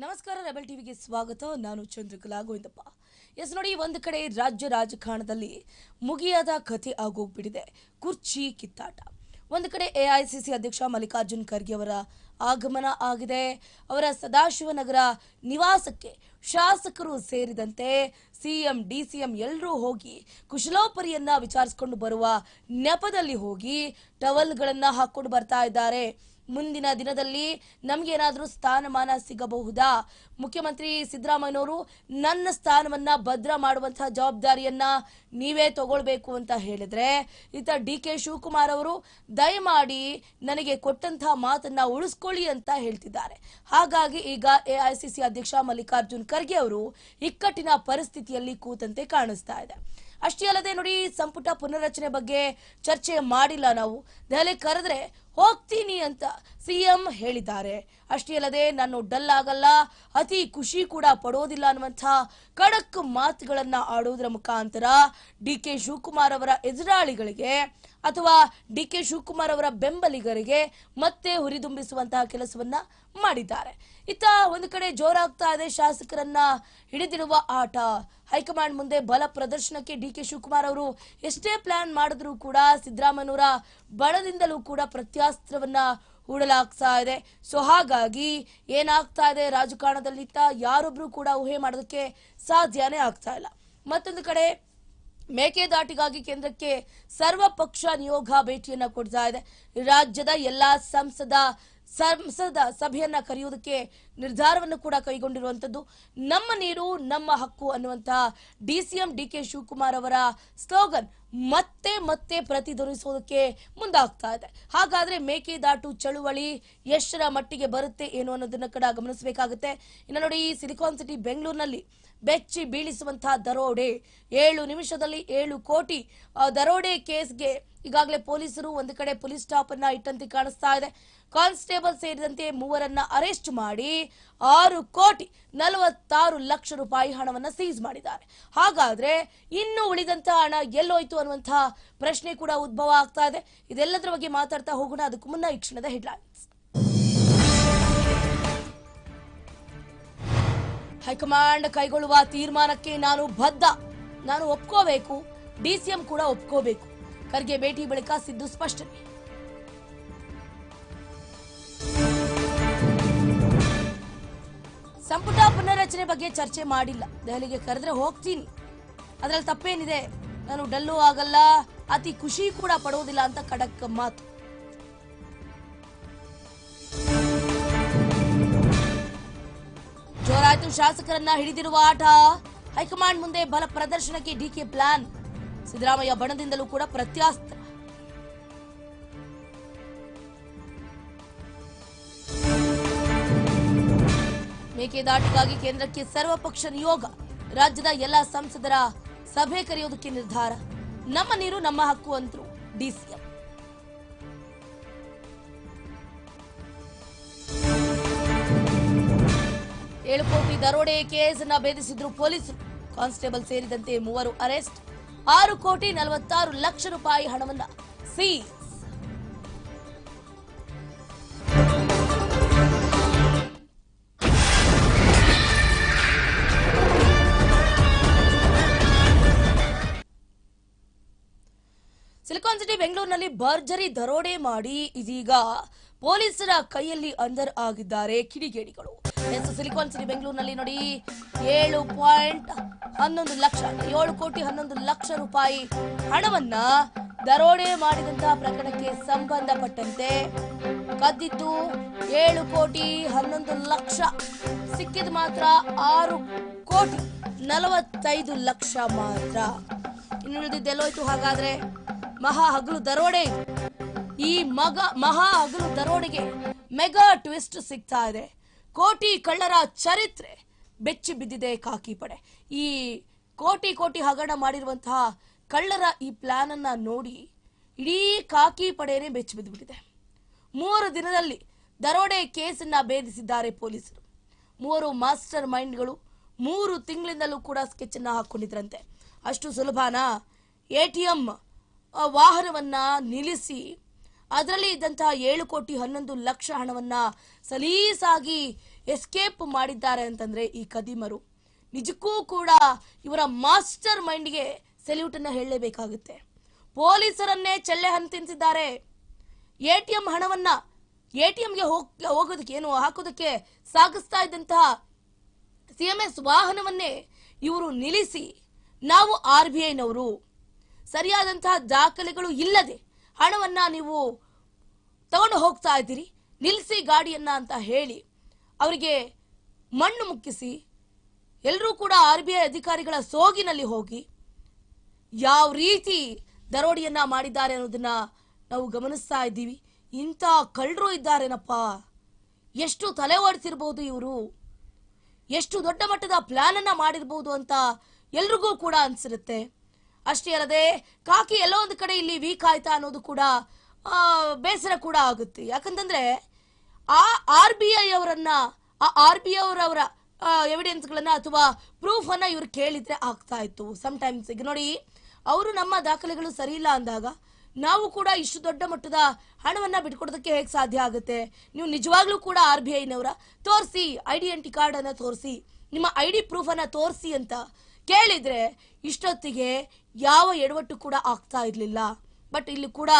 ನಮಸ್ಕಾರ, ರೆಬಲ್ ಟಿವಿಗೆ ಸ್ವಾಗತ. ನಾನು ಚಂದ್ರಕಲಾ ಗೋವಿಂದಪ್ಪ. ಎಸ್, ನೋಡಿ, ಒಂದು ಕಡೆ ರಾಜ್ಯ ರಾಜಕಾರಣದಲ್ಲಿ ಮುಗಿಯಾದ ಕಥೆ ಆಗೋಗ್ಬಿಟ್ಟಿದೆ. ಕುರ್ಚಿ ಕಿತ್ತಾಟ. ಒಂದು ಕಡೆ ಎಐಸಿಸಿ ಅಧ್ಯಕ್ಷ ಮಲ್ಲಿಕಾರ್ಜುನ್ ಖರ್ಗೆ ಅವರ ಆಗಮನ ಆಗಿದೆ. ಅವರ ಸದಾಶಿವನಗರ ನಿವಾಸಕ್ಕೆ ಶಾಸಕರು ಸೇರಿದಂತೆ ಸಿಎಂ ಎಂ ಎಲ್ಲರೂ ಹೋಗಿ ಕುಶಲೋಪರಿಯನ್ನು ವಿಚಾರಿಸಿಕೊಂಡು ಬರುವ ನೆಪದಲ್ಲಿ ಹೋಗಿ ಟವಲ್ಗಳನ್ನು ಹಾಕ್ಕೊಂಡು ಬರ್ತಾ ಇದ್ದಾರೆ. ಮುಂದಿನ ದಿನದಲ್ಲಿ ನಮಗೇನಾದರೂ ಸ್ಥಾನಮಾನ ಸಿಗಬಹುದಾ? ಮುಖ್ಯಮಂತ್ರಿ ಸಿದ್ದರಾಮಯ್ಯನವರು, ನನ್ನ ಸ್ಥಾನವನ್ನ ಭದ್ರ ಮಾಡುವಂತಹ ಜವಾಬ್ದಾರಿಯನ್ನ ನೀವೇ ತಗೊಳ್ಬೇಕು ಅಂತ ಹೇಳಿದ್ರೆ, ಈತ ಡಿ ಕೆ ಶಿವಕುಮಾರ್ ಅವರು ದಯಮಾಡಿ ನನಗೆ ಕೊಟ್ಟಂತಹ ಮಾತನ್ನ ಉಳಿಸ್ಕೊಳ್ಳಿ ಅಂತ ಹೇಳ್ತಿದ್ದಾರೆ. ಹಾಗಾಗಿ ಈಗ ಎಐಸಿಸಿ ಅಧ್ಯಕ್ಷ ಮಲ್ಲಿಕಾರ್ಜುನ್ ಖರ್ಗೆ ಅವರು ಇಕ್ಕಟ್ಟಿನ ಪರಿಸ್ಥಿತಿಯಲ್ಲಿ ಕೂತಂತೆ ಕಾಣಿಸ್ತಾ ಇದೆ. ಅಷ್ಟೇ ಅಲ್ಲದೆ ನೋಡಿ, ಸಂಪುಟ ಪುನರ್ರಚನೆ ಬಗ್ಗೆ ಚರ್ಚೆ ಮಾಡಿಲ್ಲ ನಾವು. ದೆಹಲಿ ಕರೆದ್ರೆ ಹೋಗ್ತೀನಿ ಅಂತ ಸಿಎಂ ಹೇಳಿದ್ದಾರೆ. ಅಷ್ಟೇ ಅಲ್ಲದೆ ನಾನು ಡಲ್ ಆಗಲ್ಲ, ಅತಿ ಖುಷಿ ಕೂಡ ಪಡೋದಿಲ್ಲ ಅನ್ನುವಂಥ ಖಡಕ್ ಮಾತುಗಳನ್ನ ಆಡೋದ್ರ ಮುಖಾಂತರ ಡಿ ಕೆ ಶಿವಕುಮಾರ್ ಅವರ ಎದುರಾಳಿಗಳಿಗೆ ಅಥವಾ ಡಿ ಕೆ ಶಿವಕುಮಾರ್ ಅವರ ಬೆಂಬಲಿಗರಿಗೆ ಮತ್ತೆ ಹುರಿದುಂಬಿಸುವಂತಹ ಕೆಲಸವನ್ನ ಮಾಡಿದ್ದಾರೆ. ಇತ್ತ ಒಂದು ಕಡೆ ಜೋರಾಗ್ತಾ ಇದೆ ಶಾಸಕರನ್ನ ಹಿಡಿದಿರುವ ಆಟ. ಹೈಕಮಾಂಡ್ ಮುಂದೆ ಬಲ ಪ್ರದರ್ಶನಕ್ಕೆ ಡಿ ಕೆ ಶಿವಕುಮಾರ್ ಅವರು ಎಷ್ಟೇ ಪ್ಲಾನ್ ಮಾಡಿದ್ರು ಕೂಡ ಸಿದ್ದರಾಮಯ್ಯನವರ ಬಣದಿಂದಲೂ ಕೂಡ ಪ್ರತ್ಯಾಸ್ತ್ರವನ್ನ ಹೂಡಲಾಗ್ತಾ ಇದೆ. ಸೊ ಹಾಗಾಗಿ ಏನಾಗ್ತಾ ಇದೆ ರಾಜಕಾರಣದಲ್ಲಿತ್ತ ಯಾರೊಬ್ರು ಕೂಡ ಊಹೆ ಮಾಡೋದಕ್ಕೆ ಸಾಧ್ಯನೇ ಆಗ್ತಾ ಇಲ್ಲ. ಮತ್ತೊಂದು ಕಡೆ ಮೇಕೆದಾಟಿಗಾಗಿ ಕೇಂದ್ರಕ್ಕೆ ಸರ್ವ ಪಕ್ಷ ನಿಯೋಗ ಭೇಟಿಯನ್ನ ಕೊಡ್ತಾ ಇದೆ. ರಾಜ್ಯದ ಎಲ್ಲಾ ಸಂಸದ ಸಂಸದ ಸಭೆಯನ್ನ ಕರೆಯುವುದಕ್ಕೆ ನಿರ್ಧಾರವನ್ನು ಕೂಡ ಕೈಗೊಂಡಿರುವಂತದ್ದು ನಮ್ಮ ನೀರು, ನಮ್ಮ ಹಕ್ಕು ಅನ್ನುವಂತಹ ಡಿಸಿಎಂ ಡಿ ಕೆ ಶಿವಕುಮಾರ್ ಅವರ ಸ್ಲೋಗನ್ ಮತ್ತೆ ಮತ್ತೆ ಪ್ರತಿಧ್ವನಿಸೋದಕ್ಕೆ ಮುಂದಾಗ್ತಾ ಇದೆ. ಹಾಗಾದ್ರೆ ಮೇಕೆದಾಟು ಚಳುವಳಿ ಎಷ್ಟರ ಮಟ್ಟಿಗೆ ಬರುತ್ತೆ ಏನು ಅನ್ನೋದನ್ನ ಕೂಡ ಗಮನಿಸಬೇಕಾಗುತ್ತೆ. ಇನ್ನು ನೋಡಿ, ಸಿಲಿಕಾನ್ ಸಿಟಿ ಬೆಂಗಳೂರಿನಲ್ಲಿ ಬೆಚ್ಚಿ ಬೀಳಿಸುವಂತಹ ದರೋಡೆ ಏಳು ನಿಮಿಷದಲ್ಲಿ ಏಳು ಕೋಟಿ ದರೋಡೆ ಕೇಸ್ಗೆ ಈಗಾಗಲೇ ಪೊಲೀಸರು ಒಂದು ಕಡೆ ಪೊಲೀಸ್ ಸ್ಟಾಪ್ ಅನ್ನ ಇಟ್ಟಂತೆ ಕಾಣಿಸ್ತಾ ಇದೆ. ಕಾನ್ಸ್ಟೇಬಲ್ ಸೇರಿದಂತೆ ಮೂವರನ್ನ ಅರೆಸ್ಟ್ ಮಾಡಿ ಆರು ಕೋಟಿ ನಲವತ್ತಾರು ಲಕ್ಷ ರೂಪಾಯಿ ಹಣವನ್ನ ಸೀಸ್ ಮಾಡಿದ್ದಾರೆ. ಹಾಗಾದ್ರೆ ಇನ್ನು ಉಳಿದಂತಹ ಹಣ ಎಲ್ಲೋಯ್ತು ಅನ್ನುವಂತಹ ಪ್ರಶ್ನೆ ಕೂಡ ಉದ್ಭವ ಆಗ್ತಾ ಇದೆ. ಇದೆಲ್ಲದರ ಬಗ್ಗೆ ಮಾತಾಡ್ತಾ ಹೋಗೋಣ. ಅದಕ್ಕೂ ಮುನ್ನ ಈ ಕ್ಷಣದ ಹೆಡ್ಲೈನ್ಸ್. ಹೈಕಮಾಂಡ್ ಕೈಗೊಳ್ಳುವ ತೀರ್ಮಾನಕ್ಕೆ ನಾನು ಬದ್ಧ. ನಾನು ಒಪ್ಕೋಬೇಕು. ಡಿಸಿಎಂ ಕೂಡ ಒಪ್ಕೋಬೇಕು. ಖರ್ಗೆ ಭೇಟಿ ಬಳಿಕ ಸಿದ್ದು ಸ್ಪಷ್ಟನೆ. ಪುನರ್ರಚನೆ ಬಗ್ಗೆ ಚರ್ಚೆ ಮಾಡಿಲ್ಲ. ದೆಹಲಿಗೆ ಕರೆದ್ರೆ ಹೋಗ್ತೀನಿ. ಅದ್ರಲ್ಲಿ ತಪ್ಪೇನಿದೆ? ನಾನು ಡಲ್ಲು ಆಗಲ್ಲ. ಅತಿ ಖುಷಿ ಕೂಡ ಪಡೋದಿಲ್ಲ ಅಂತ ಖಡಕ್ ಮಾತು. ಜೋರಾಯ್ತು. ಶಾಸಕರನ್ನ ಹಿಡಿದಿರುವ ಆಟ. ಹೈಕಮಾಂಡ್ ಮುಂದೆ ಬಲ ಪ್ರದರ್ಶನಕ್ಕೆ ಡಿಕೆ ಪ್ಲಾನ್. ಸಿದ್ದರಾಮಯ್ಯ ಬಣದಿಂದಲೂ ಕೂಡ ಪ್ರತ್ಯಾಸ್ತ್ರ ಮೇಕೆದಾಟಿಗಾಗಿ ಕೇಂದ್ರಕ್ಕೆ ಸರ್ವಪಕ್ಷ ನಿಯೋಗ ರಾಜ್ಯದ ಎಲ್ಲ ಸಂಸದರ ಸಭೆ ಕರೆಯೋದಕ್ಕೆ ನಿರ್ಧಾರ. ನಮ್ಮ ನೀರು, ನಮ್ಮ ಹಕ್ಕು ಅಂತರು ಡಿಸಿಎಂ. ಏಳು ಕೋಟಿ ದರೋಡೆ ಕೇಸನ್ನ ಭೇದಿಸಿದ್ರು ಪೊಲೀಸರು. ಕಾನ್ಸ್ಟೇಬಲ್ ಸೇರಿದಂತೆ ಮೂವರು ಅರೆಸ್ಟ್, ಆರು ಕೋಟಿ ನಲವತ್ತಾರು ಲಕ್ಷ ರೂಪಾಯಿ ಹಣವನ್ನ ಸೀಸ್ ಸಿಲಿಕಾನ್ ಬೆಂಗಳೂರಿನಲ್ಲಿ ಭರ್ಜರಿ ದರೋಡೆ ಮಾಡಿ ಇದೀಗ ಪೊಲೀಸರ ಕೈಯಲ್ಲಿ ಅಂದರ್ ಆಗಿದ್ದಾರೆ ಕಿಡಿಗೇಡಿಗಳು. ಸಿಲಿಕಾನ್ ಸಿಟಿ ಬೆಂಗಳೂರಿನಲ್ಲಿ ನೋಡಿ ಏಳು ಪಾಯಿಂಟ್ ಹನ್ನೊಂದು ಲಕ್ಷ, ಏಳು ಕೋಟಿ ಹನ್ನೊಂದು ಲಕ್ಷ ರೂಪಾಯಿ ಹಣವನ್ನ ದರೋಡೆ ಮಾಡಿದಂತಹ ಪ್ರಕರಣಕ್ಕೆ ಸಂಬಂಧಪಟ್ಟಂತೆ ಕದ್ದಿದ್ದು ಏಳು ಕೋಟಿ ಹನ್ನೊಂದು ಲಕ್ಷ ಸಿಕ್ಕಿದ ಮಾತ್ರ ಆರು ಕೋಟಿ ನಲವತ್ತೈದು ಲಕ್ಷ ಮಾತ್ರ. ಇನ್ನು ಹಾಗಾದ್ರೆ ಮಹಾ ಹಗಲು ದರೋಡೆ. ಈ ಮಗ ಮಹಾ ಹಗಲು ದರೋಡೆಗೆ ಮೆಗಾ ಟ್ವಿಸ್ಟ್ ಸಿಗ್ತಾ ಇದೆ. ಕೋಟಿ ಕಳ್ಳರ ಚರಿತ್ರೆ ಬೆಚ್ಚಿ ಬಿದ್ದಿದೆ ಕಾಕಿ ಪಡೆ. ಈ ಕೋಟಿ ಕೋಟಿ ಹಗರಣ ಮಾಡಿರುವಂತಹ ಕಳ್ಳರ ಈ ಪ್ಲಾನ್ ಅನ್ನ ನೋಡಿ ಇಡೀ ಕಾಕಿ ಪಡೆಯೇ ಬೆಚ್ಚಿ ಬಿದ್ದುಬಿಟ್ಟಿದೆ ಮೂರು ದಿನದಲ್ಲಿ ದರೋಡೆ ಕೇಸನ್ನ ಭೇದಿಸಿದ್ದಾರೆ ಪೊಲೀಸರು. ಮೂವರು ಮಾಸ್ಟರ್ ಮೈಂಡ್ಗಳು ಮೂರು ತಿಂಗಳಿಂದಲೂ ಕೂಡ ಸ್ಕೆಚ್ ಅನ್ನ ಹಾಕೊಂಡಿದ್ರಂತೆ. ಅಷ್ಟು ಸುಲಭನಾ? ಎ ಟಿ ಎಂ ವಾಹನವನ್ನ ನಿಲ್ಲಿಸಿ ಅದರಲ್ಲಿ ಇದ್ದಂತಹ ಏಳು ಕೋಟಿ ಹನ್ನೊಂದು ಲಕ್ಷ ಹಣವನ್ನ ಸಲೀಸಾಗಿ ಎಸ್ಕೇಪ್ ಮಾಡಿದ್ದಾರೆ ಅಂತಂದ್ರೆ ಈ ಕದೀಮರು ನಿಜಕ್ಕೂ ಕೂಡ ಇವರ ಮಾಸ್ಟರ್ ಮೈಂಡ್ಗೆ ಸೆಲ್ಯೂಟ್ ಅನ್ನ ಹೇಳಲೇಬೇಕಾಗುತ್ತೆ. ಪೊಲೀಸರನ್ನೇ ಚೆಲ್ಲೆ ಹಂತಿಸಿದ್ದಾರೆ ಎ ಟಿ ಎಂ ಹಣವನ್ನ ಎ ಟಿ ಎಂಗೆ ಹೋಗ್, ಹೋಗೋದಕ್ಕೆ ಏನು, ಹಾಕೋದಕ್ಕೆ ಸಾಗಿಸ್ತಾ ಇದ್ದಂತಹ ಸಿ ಎಂ ಎಸ್ ವಾಹನವನ್ನೇ ಇವರು ನಿಲ್ಲಿಸಿ ನಾವು ಆರ್ ಬಿ ಐನವರು ಸರಿಯಾದಂತಹ ದಾಖಲೆಗಳು ಇಲ್ಲದೆ ಹಣವನ್ನ ನೀವು ತಗೊಂಡು ಹೋಗ್ತಾ ಇದ್ದೀರಿ ನಿಲ್ಲಿಸಿ ಗಾಡಿಯನ್ನ ಅಂತ ಹೇಳಿ ಅವರಿಗೆ ಮಣ್ಣು ಮುಕ್ಕಿಸಿ ಎಲ್ಲರೂ ಕೂಡ ಆರ್ ಬಿ ಐ ಅಧಿಕಾರಿಗಳ ಸೋಗಿನಲ್ಲಿ ಹೋಗಿ ಯಾವ ರೀತಿ ದರೋಡಿಯನ್ನ ಮಾಡಿದ್ದಾರೆ ಅನ್ನೋದನ್ನ ನಾವು ಗಮನಿಸ್ತಾ ಇದ್ದೀವಿ. ಇಂಥ ಕಳ್ಳರು ಇದ್ದಾರೇನಪ್ಪ? ಎಷ್ಟು ತಲೆ ಓಡಿಸಿರ್ಬೋದು ಇವರು? ಎಷ್ಟು ದೊಡ್ಡ ಮಟ್ಟದ ಪ್ಲಾನ್ ಅನ್ನ ಮಾಡಿರ್ಬೋದು ಅಂತ ಎಲ್ರಿಗೂ ಕೂಡ ಅನ್ಸಿರುತ್ತೆ. ಅಷ್ಟೇ ಅಲ್ಲದೆ, ಕಾಕಿ ಎಲ್ಲೋ ಒಂದು ಕಡೆ ಇಲ್ಲಿ ವೀಕ್ ಆಯ್ತಾ ಅನ್ನೋದು ಕೂಡ ಬೇಸರ ಕೂಡ ಆಗುತ್ತೆ. ಯಾಕಂತಂದ್ರೆ, ಆ ಆರ್ ಬಿ ಐ ಅವರನ್ನ, ಆ ಆರ್ ಬಿ ಐ ಅವರವರ ಎವಿಡೆನ್ಸ್ಗಳನ್ನ ಅಥವಾ ಪ್ರೂಫ್ ಅನ್ನ ಇವ್ರು ಕೇಳಿದ್ರೆ ಆಗ್ತಾ ಇತ್ತು ಟೈಮ್ಸ್ ಈಗ ನೋಡಿ, ಅವರು ನಮ್ಮ ದಾಖಲೆಗಳು ಸರಿ ಇಲ್ಲ ಅಂದಾಗ, ನಾವು ಕೂಡ ಇಷ್ಟು ದೊಡ್ಡ ಮಟ್ಟದ ಹಣವನ್ನ ಬಿಟ್ಕೊಡೋದಕ್ಕೆ ಹೇಗೆ ಸಾಧ್ಯ ಆಗುತ್ತೆ? ನೀವು ನಿಜವಾಗ್ಲೂ ಕೂಡ ಆರ್ ಬಿ ಐನವರ ತೋರಿಸಿ ಐಡೆಂಟಿ ಕಾರ್ಡ್ ಅನ್ನ ತೋರಿಸಿ, ನಿಮ್ಮ ಐ ಡಿ ಪ್ರೂಫ್ ಅನ್ನ ತೋರಿಸಿ ಅಂತ ಕೇಳಿದ್ರೆ, ಇಷ್ಟೊತ್ತಿಗೆ ಯಾವ ಎಡವಟ್ಟು ಕೂಡ ಆಗ್ತಾ ಇರಲಿಲ್ಲ. ಬಟ್ ಇಲ್ಲಿ ಕೂಡ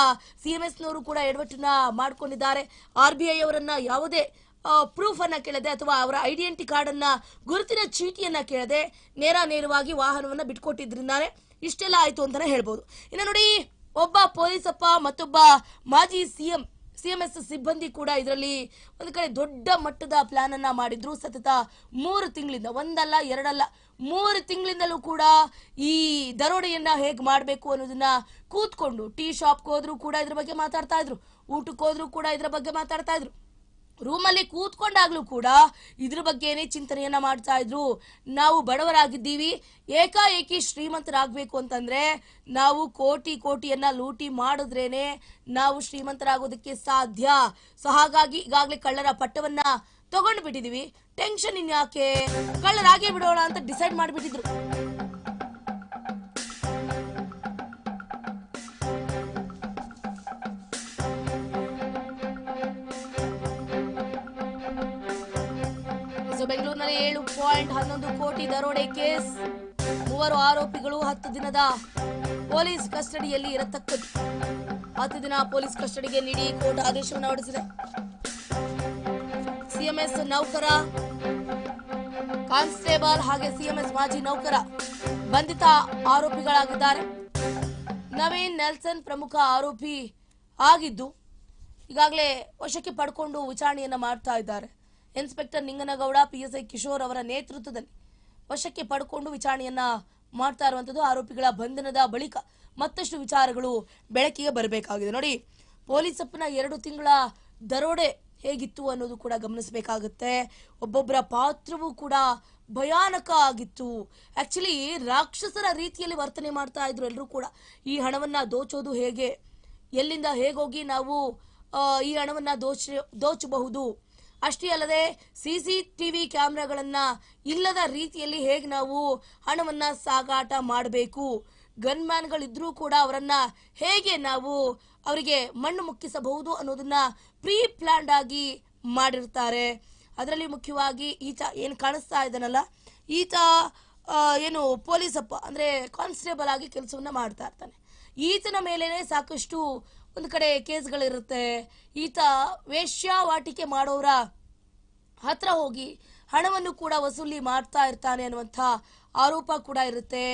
ಸಿ ಎಂ ಎಸ್ನವರು ಕೂಡ ಎಡವಟ್ಟನ್ನ ಮಾಡ್ಕೊಂಡಿದ್ದಾರೆ. ಆರ್ ಬಿ ಐ ಅವರನ್ನ ಯಾವುದೇ ಪ್ರೂಫ್ ಅನ್ನ ಕೇಳದೆ ಅಥವಾ ಅವರ ಐಡೆಂಟಿ ಕಾರ್ಡ್ ಅನ್ನ ಗುರುತಿನ ಚೀಟಿಯನ್ನ ಕೇಳದೆ ನೇರ ನೇರವಾಗಿ ವಾಹನವನ್ನ ಬಿಟ್ಕೊಟ್ಟಿದ್ರಿಂದಾನೆ ಇಷ್ಟೆಲ್ಲ ಆಯ್ತು ಅಂತಾನೆ ಹೇಳ್ಬೋದು. ಇನ್ನು ನೋಡಿ, ಒಬ್ಬ ಪೊಲೀಸಪ್ಪ ಮತ್ತೊಬ್ಬ ಮಾಜಿ ಸಿ ಸಿ ಎಂ ಎಸ್ ಸಿಬ್ಬಂದಿ ಕೂಡ ಇದರಲ್ಲಿ ಒಂದು ಕಡೆ ದೊಡ್ಡ ಮಟ್ಟದ ಪ್ಲಾನ್ ಅನ್ನ ಮಾಡಿದ್ರು. ಸತತ ಮೂರು ತಿಂಗಳಿಂದ ಒಂದಲ್ಲ, ಎರಡಲ್ಲ ಮೂರು ತಿಂಗಳಿಂದಲೂ ಕೂಡ ಈ ದರೋಡೆಯನ್ನ ಹೇಗೆ ಮಾಡಬೇಕು ಅನ್ನೋದನ್ನ ಕೂತ್ಕೊಂಡು ಟೀ ಶಾಪ್ಗೆ ಹೋದ್ರು ಕೂಡ ಇದ್ರ ಬಗ್ಗೆ ಮಾತಾಡ್ತಾ ಇದ್ರು, ಊಟಕ್ಕೆ ಹೋದ್ರು ಕೂಡ ಇದ್ರ ಬಗ್ಗೆ ಮಾತಾಡ್ತಾ ಇದ್ರು. ರೂಮಲ್ಲಿ ಕೂತ್ಕೊಂಡಾಗ್ಲೂ ಕೂಡ ಇದ್ರ ಬಗ್ಗೆನೇ ಚಿಂತನೆಯನ್ನ ಮಾಡ್ತಾ ಇದ್ರು. ನಾವು ಬಡವರಾಗಿದ್ದೀವಿ, ಏಕಾಏಕಿ ಶ್ರೀಮಂತರಾಗಬೇಕು ಅಂತಂದ್ರೆ ನಾವು ಕೋಟಿ ಕೋಟಿಯನ್ನ ಲೂಟಿ ಮಾಡಿದ್ರೇನೆ ನಾವು ಶ್ರೀಮಂತರಾಗೋದಕ್ಕೆ ಸಾಧ್ಯ. ಸೊ ಹಾಗಾಗಿ ಈಗಾಗಲೇ ಕಳ್ಳರ ಪಟ್ಟವನ್ನ ತಗೊಂಡು ಬಿಟ್ಟಿದೀವಿ ಟೆನ್ಷನ್ ಇನ್ಯಾಕೆ ಕಳ್ಳರಾಗೆ ಬಿಡೋಣ ಅಂತ ಡಿಸೈಡ್ ಮಾಡಿಬಿಟ್ಟಿದ್ರು. ಬೆಂಗಳೂರಿನಲ್ಲಿ ಏಳು ಪಾಯಿಂಟ್ ಹನ್ನೊಂದು ಕೋಟಿ ದರೋಡೆ ಕೇಸ್. ಮೂವರು ಆರೋಪಿಗಳು ಹತ್ತು ದಿನದ ಪೊಲೀಸ್ ಕಸ್ಟಡಿಯಲ್ಲಿ ಇರತಕ್ಕದ್ದು. ಹತ್ತು ದಿನ ಪೊಲೀಸ್ ಕಸ್ಟಡಿಗೆ ನೀಡಿ ಕೋರ್ಟ್ ಆದೇಶವನ್ನು ಹೊರಡಿಸಿದೆ. ಸಿಎಂಎಸ್ ನೌಕರ, ಕಾನ್ಸ್ಟೇಬಲ್ ಹಾಗೆ ಸಿಎಂಎಸ್ ಮಾಜಿ ನೌಕರ ಬಂಧಿತ ಆರೋಪಿಗಳಾಗಿದ್ದಾರೆ. ನವೀನ್ ನೆಲ್ಸನ್ ಪ್ರಮುಖ ಆರೋಪಿ ಆಗಿದ್ದು, ಈಗಾಗಲೇ ವಶಕ್ಕೆ ಪಡ್ಕೊಂಡು ವಿಚಾರಣೆಯನ್ನ ಮಾಡ್ತಾ ಇದ್ದಾರೆ. ಇನ್ಸ್ಪೆಕ್ಟರ್ ನಿಂಗನಗೌಡ, ಪಿಎಸ್ಐ ಕಿಶೋರ್ ಅವರ ನೇತೃತ್ವದಲ್ಲಿ ವಶಕ್ಕೆ ಪಡ್ಕೊಂಡು ವಿಚಾರಣೆಯನ್ನ ಮಾಡ್ತಾ ಇರುವಂತದ್ದು ಆರೋಪಿಗಳ ಬಂಧನದ ಬಳಿಕ ಮತ್ತಷ್ಟು ವಿಚಾರಗಳು ಬೆಳಕಿಗೆ ಬರಬೇಕಾಗಿದೆ. ನೋಡಿ ಪೊಲೀಸಪ್ಪನ ಎರಡು ತಿಂಗಳ ದರೋಡೆ ಹೇಗಿತ್ತು ಅನ್ನೋದು ಕೂಡ ಗಮನಿಸಬೇಕಾಗುತ್ತೆ. ಒಬ್ಬೊಬ್ಬರ ಪಾತ್ರವೂ ಕೂಡ ಭಯಾನಕ ಆಗಿತ್ತು. ಆಕ್ಚುಲಿ ರಾಕ್ಷಸರ ರೀತಿಯಲ್ಲಿ ವರ್ತನೆ ಮಾಡ್ತಾ ಇದ್ರು ಎಲ್ಲರೂ ಕೂಡ. ಈ ಹಣವನ್ನ ದೋಚೋದು ಹೇಗೆ? ಎಲ್ಲಿಂದ ಹೇಗೋಗಿ ನಾವು ಈ ಹಣವನ್ನ ದೋಚ, ದೋಚಬಹುದು? ಅಷ್ಟೇ ಅಲ್ಲದೆ, ಸಿ ಸಿ ಟಿವಿ ಕ್ಯಾಮ್ರಾಗಳನ್ನ ಇಲ್ಲದ ರೀತಿಯಲ್ಲಿ ಹೇಗೆ ನಾವು ಹಣವನ್ನ ಸಾಗಾಟ ಮಾಡಬೇಕು? ಗನ್ಮ್ಯಾನ್ಗಳಿದ್ರೂ ಕೂಡ ಅವರನ್ನ ಹೇಗೆ ನಾವು ಅವರಿಗೆ ಮಣ್ಣು ಮುಕ್ಕಿಸಬಹುದು ಅನ್ನೋದನ್ನ ಪ್ರೀ ಪ್ಲಾನ್ಡ್ ಆಗಿ ಮಾಡಿರ್ತಾರೆ. ಅದರಲ್ಲಿ ಮುಖ್ಯವಾಗಿ ಈತ ಏನು ಕಾಣಿಸ್ತಾ ಇದ್ದಾನಲ್ಲ, ಈತ ಏನು ಪೊಲೀಸಪ್ಪ ಅಂದರೆ ಕಾನ್ಸ್ಟೇಬಲ್ ಆಗಿ ಕೆಲಸವನ್ನು ಮಾಡ್ತಾ ಇರ್ತಾನೆ. ಈತನ ಮೇಲೇ ಸಾಕಷ್ಟು ಒಂದು ಕಡೆ ಕೇಸ್ಗಳಿರುತ್ತೆ. ಈತ ವೇಶ್ಯಾವಾಟಿಕೆ ಮಾಡೋರ ಹತ್ರ ಹೋಗಿ ಹಣವನ್ನು ಕೂಡ ವಸೂಲಿ ಮಾಡ್ತಾ ಇರ್ತಾನೆ ಅನ್ನುವಂಥ ಆರೋಪ ಕೂಡ ಇರುತ್ತೆ.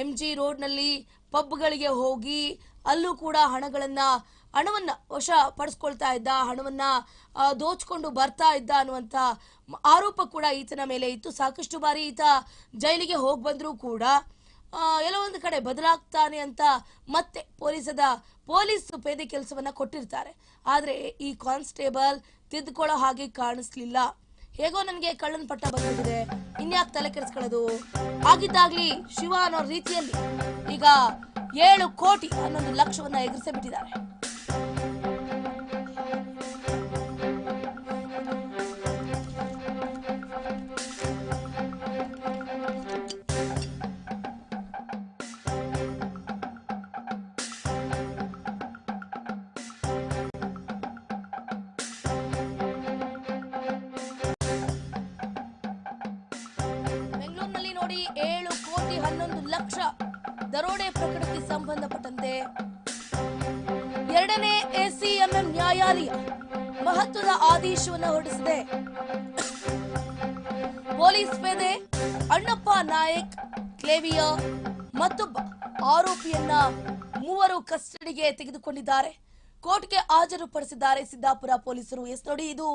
ಎಂ ಜಿ ರೋಡ್ನಲ್ಲಿ ಪಬ್ಗಳಿಗೆ ಹೋಗಿ ಅಲ್ಲೂ ಕೂಡ ಹಣಗಳನ್ನ ಹಣವನ್ನ ವಶ ಪಡಿಸ್ಕೊಳ್ತಾ ಇದ್ದ, ಹಣವನ್ನ ದೋಚ್ಕೊಂಡು ಬರ್ತಾ ಇದ್ದ ಅನ್ನುವಂಥ ಮ- ಆರೋಪ ಕೂಡ ಈತನ ಮೇಲೆ ಇತ್ತು. ಸಾಕಷ್ಟು ಬಾರಿ ಈತ ಜೈಲಿಗೆ ಹೋಗಿ ಬಂದರೂ ಕೂಡ ಎಲ್ಲವೊಂದು ಕಡೆ ಬದಲಾಗ್ತಾನೆ ಅಂತ ಮತ್ತೆ ಪೊಲೀಸದ, ಪೊಲೀಸ್ ಪೇದೆ ಕೆಲಸವನ್ನ ಕೊಟ್ಟಿರ್ತಾರೆ. ಆದ್ರೆ ಈ ಕಾನ್ಸ್ಟೇಬಲ್ ತಿದ್ದುಕೊಳ್ಳೋ ಹಾಗೆ ಕಾಣಿಸ್ಲಿಲ್ಲ. ಹೇಗೋ ನನಗೆ ಕಳ್ಳನ ಪಟ್ಟ ಬಂದಿದೆ ಇನ್ಯಾಕೆ ತಲೆ ಕೆಡಿಸ್ಕೊಳ್ಳೋದು? ಆಗಿದ್ದಾಗ್ಲಿ ಶಿವ ಅನ್ನೋ ರೀತಿಯಲ್ಲಿ ಈಗ ಏಳು ಕೋಟಿ ಹನ್ನೊಂದು ಲಕ್ಷವನ್ನ ಎದುರಿಸಿ ಬಿಟ್ಟಿದ್ದಾರೆ. ಎರಡನೇ ಎಸಿಎಂಎಂ ನ್ಯಾಯಾಲಯ ಮಹತ್ವದ ಆದೇಶವನ್ನು ಹೊರಡಿಸಿದೆ. ಪೊಲೀಸ್ ಪೇದೆ ಅಣ್ಣಪ್ಪ ನಾಯಕ್ ಕ್ಲೇವಿಯ ಮತ್ತೊಬ್ಬ ಆರೋಪಿಯನ್ನ ಮೂವರು ಕಸ್ಟಡಿಗೆ ತೆಗೆದುಕೊಂಡಿದ್ದಾರೆ. ಕೋರ್ಟ್ಗೆ ಹಾಜರುಪಡಿಸಿದ್ದಾರೆ ಸಿದ್ದಾಪುರ ಪೊಲೀಸರು. ಎಸ್ ನೋಡಿ, ಇದು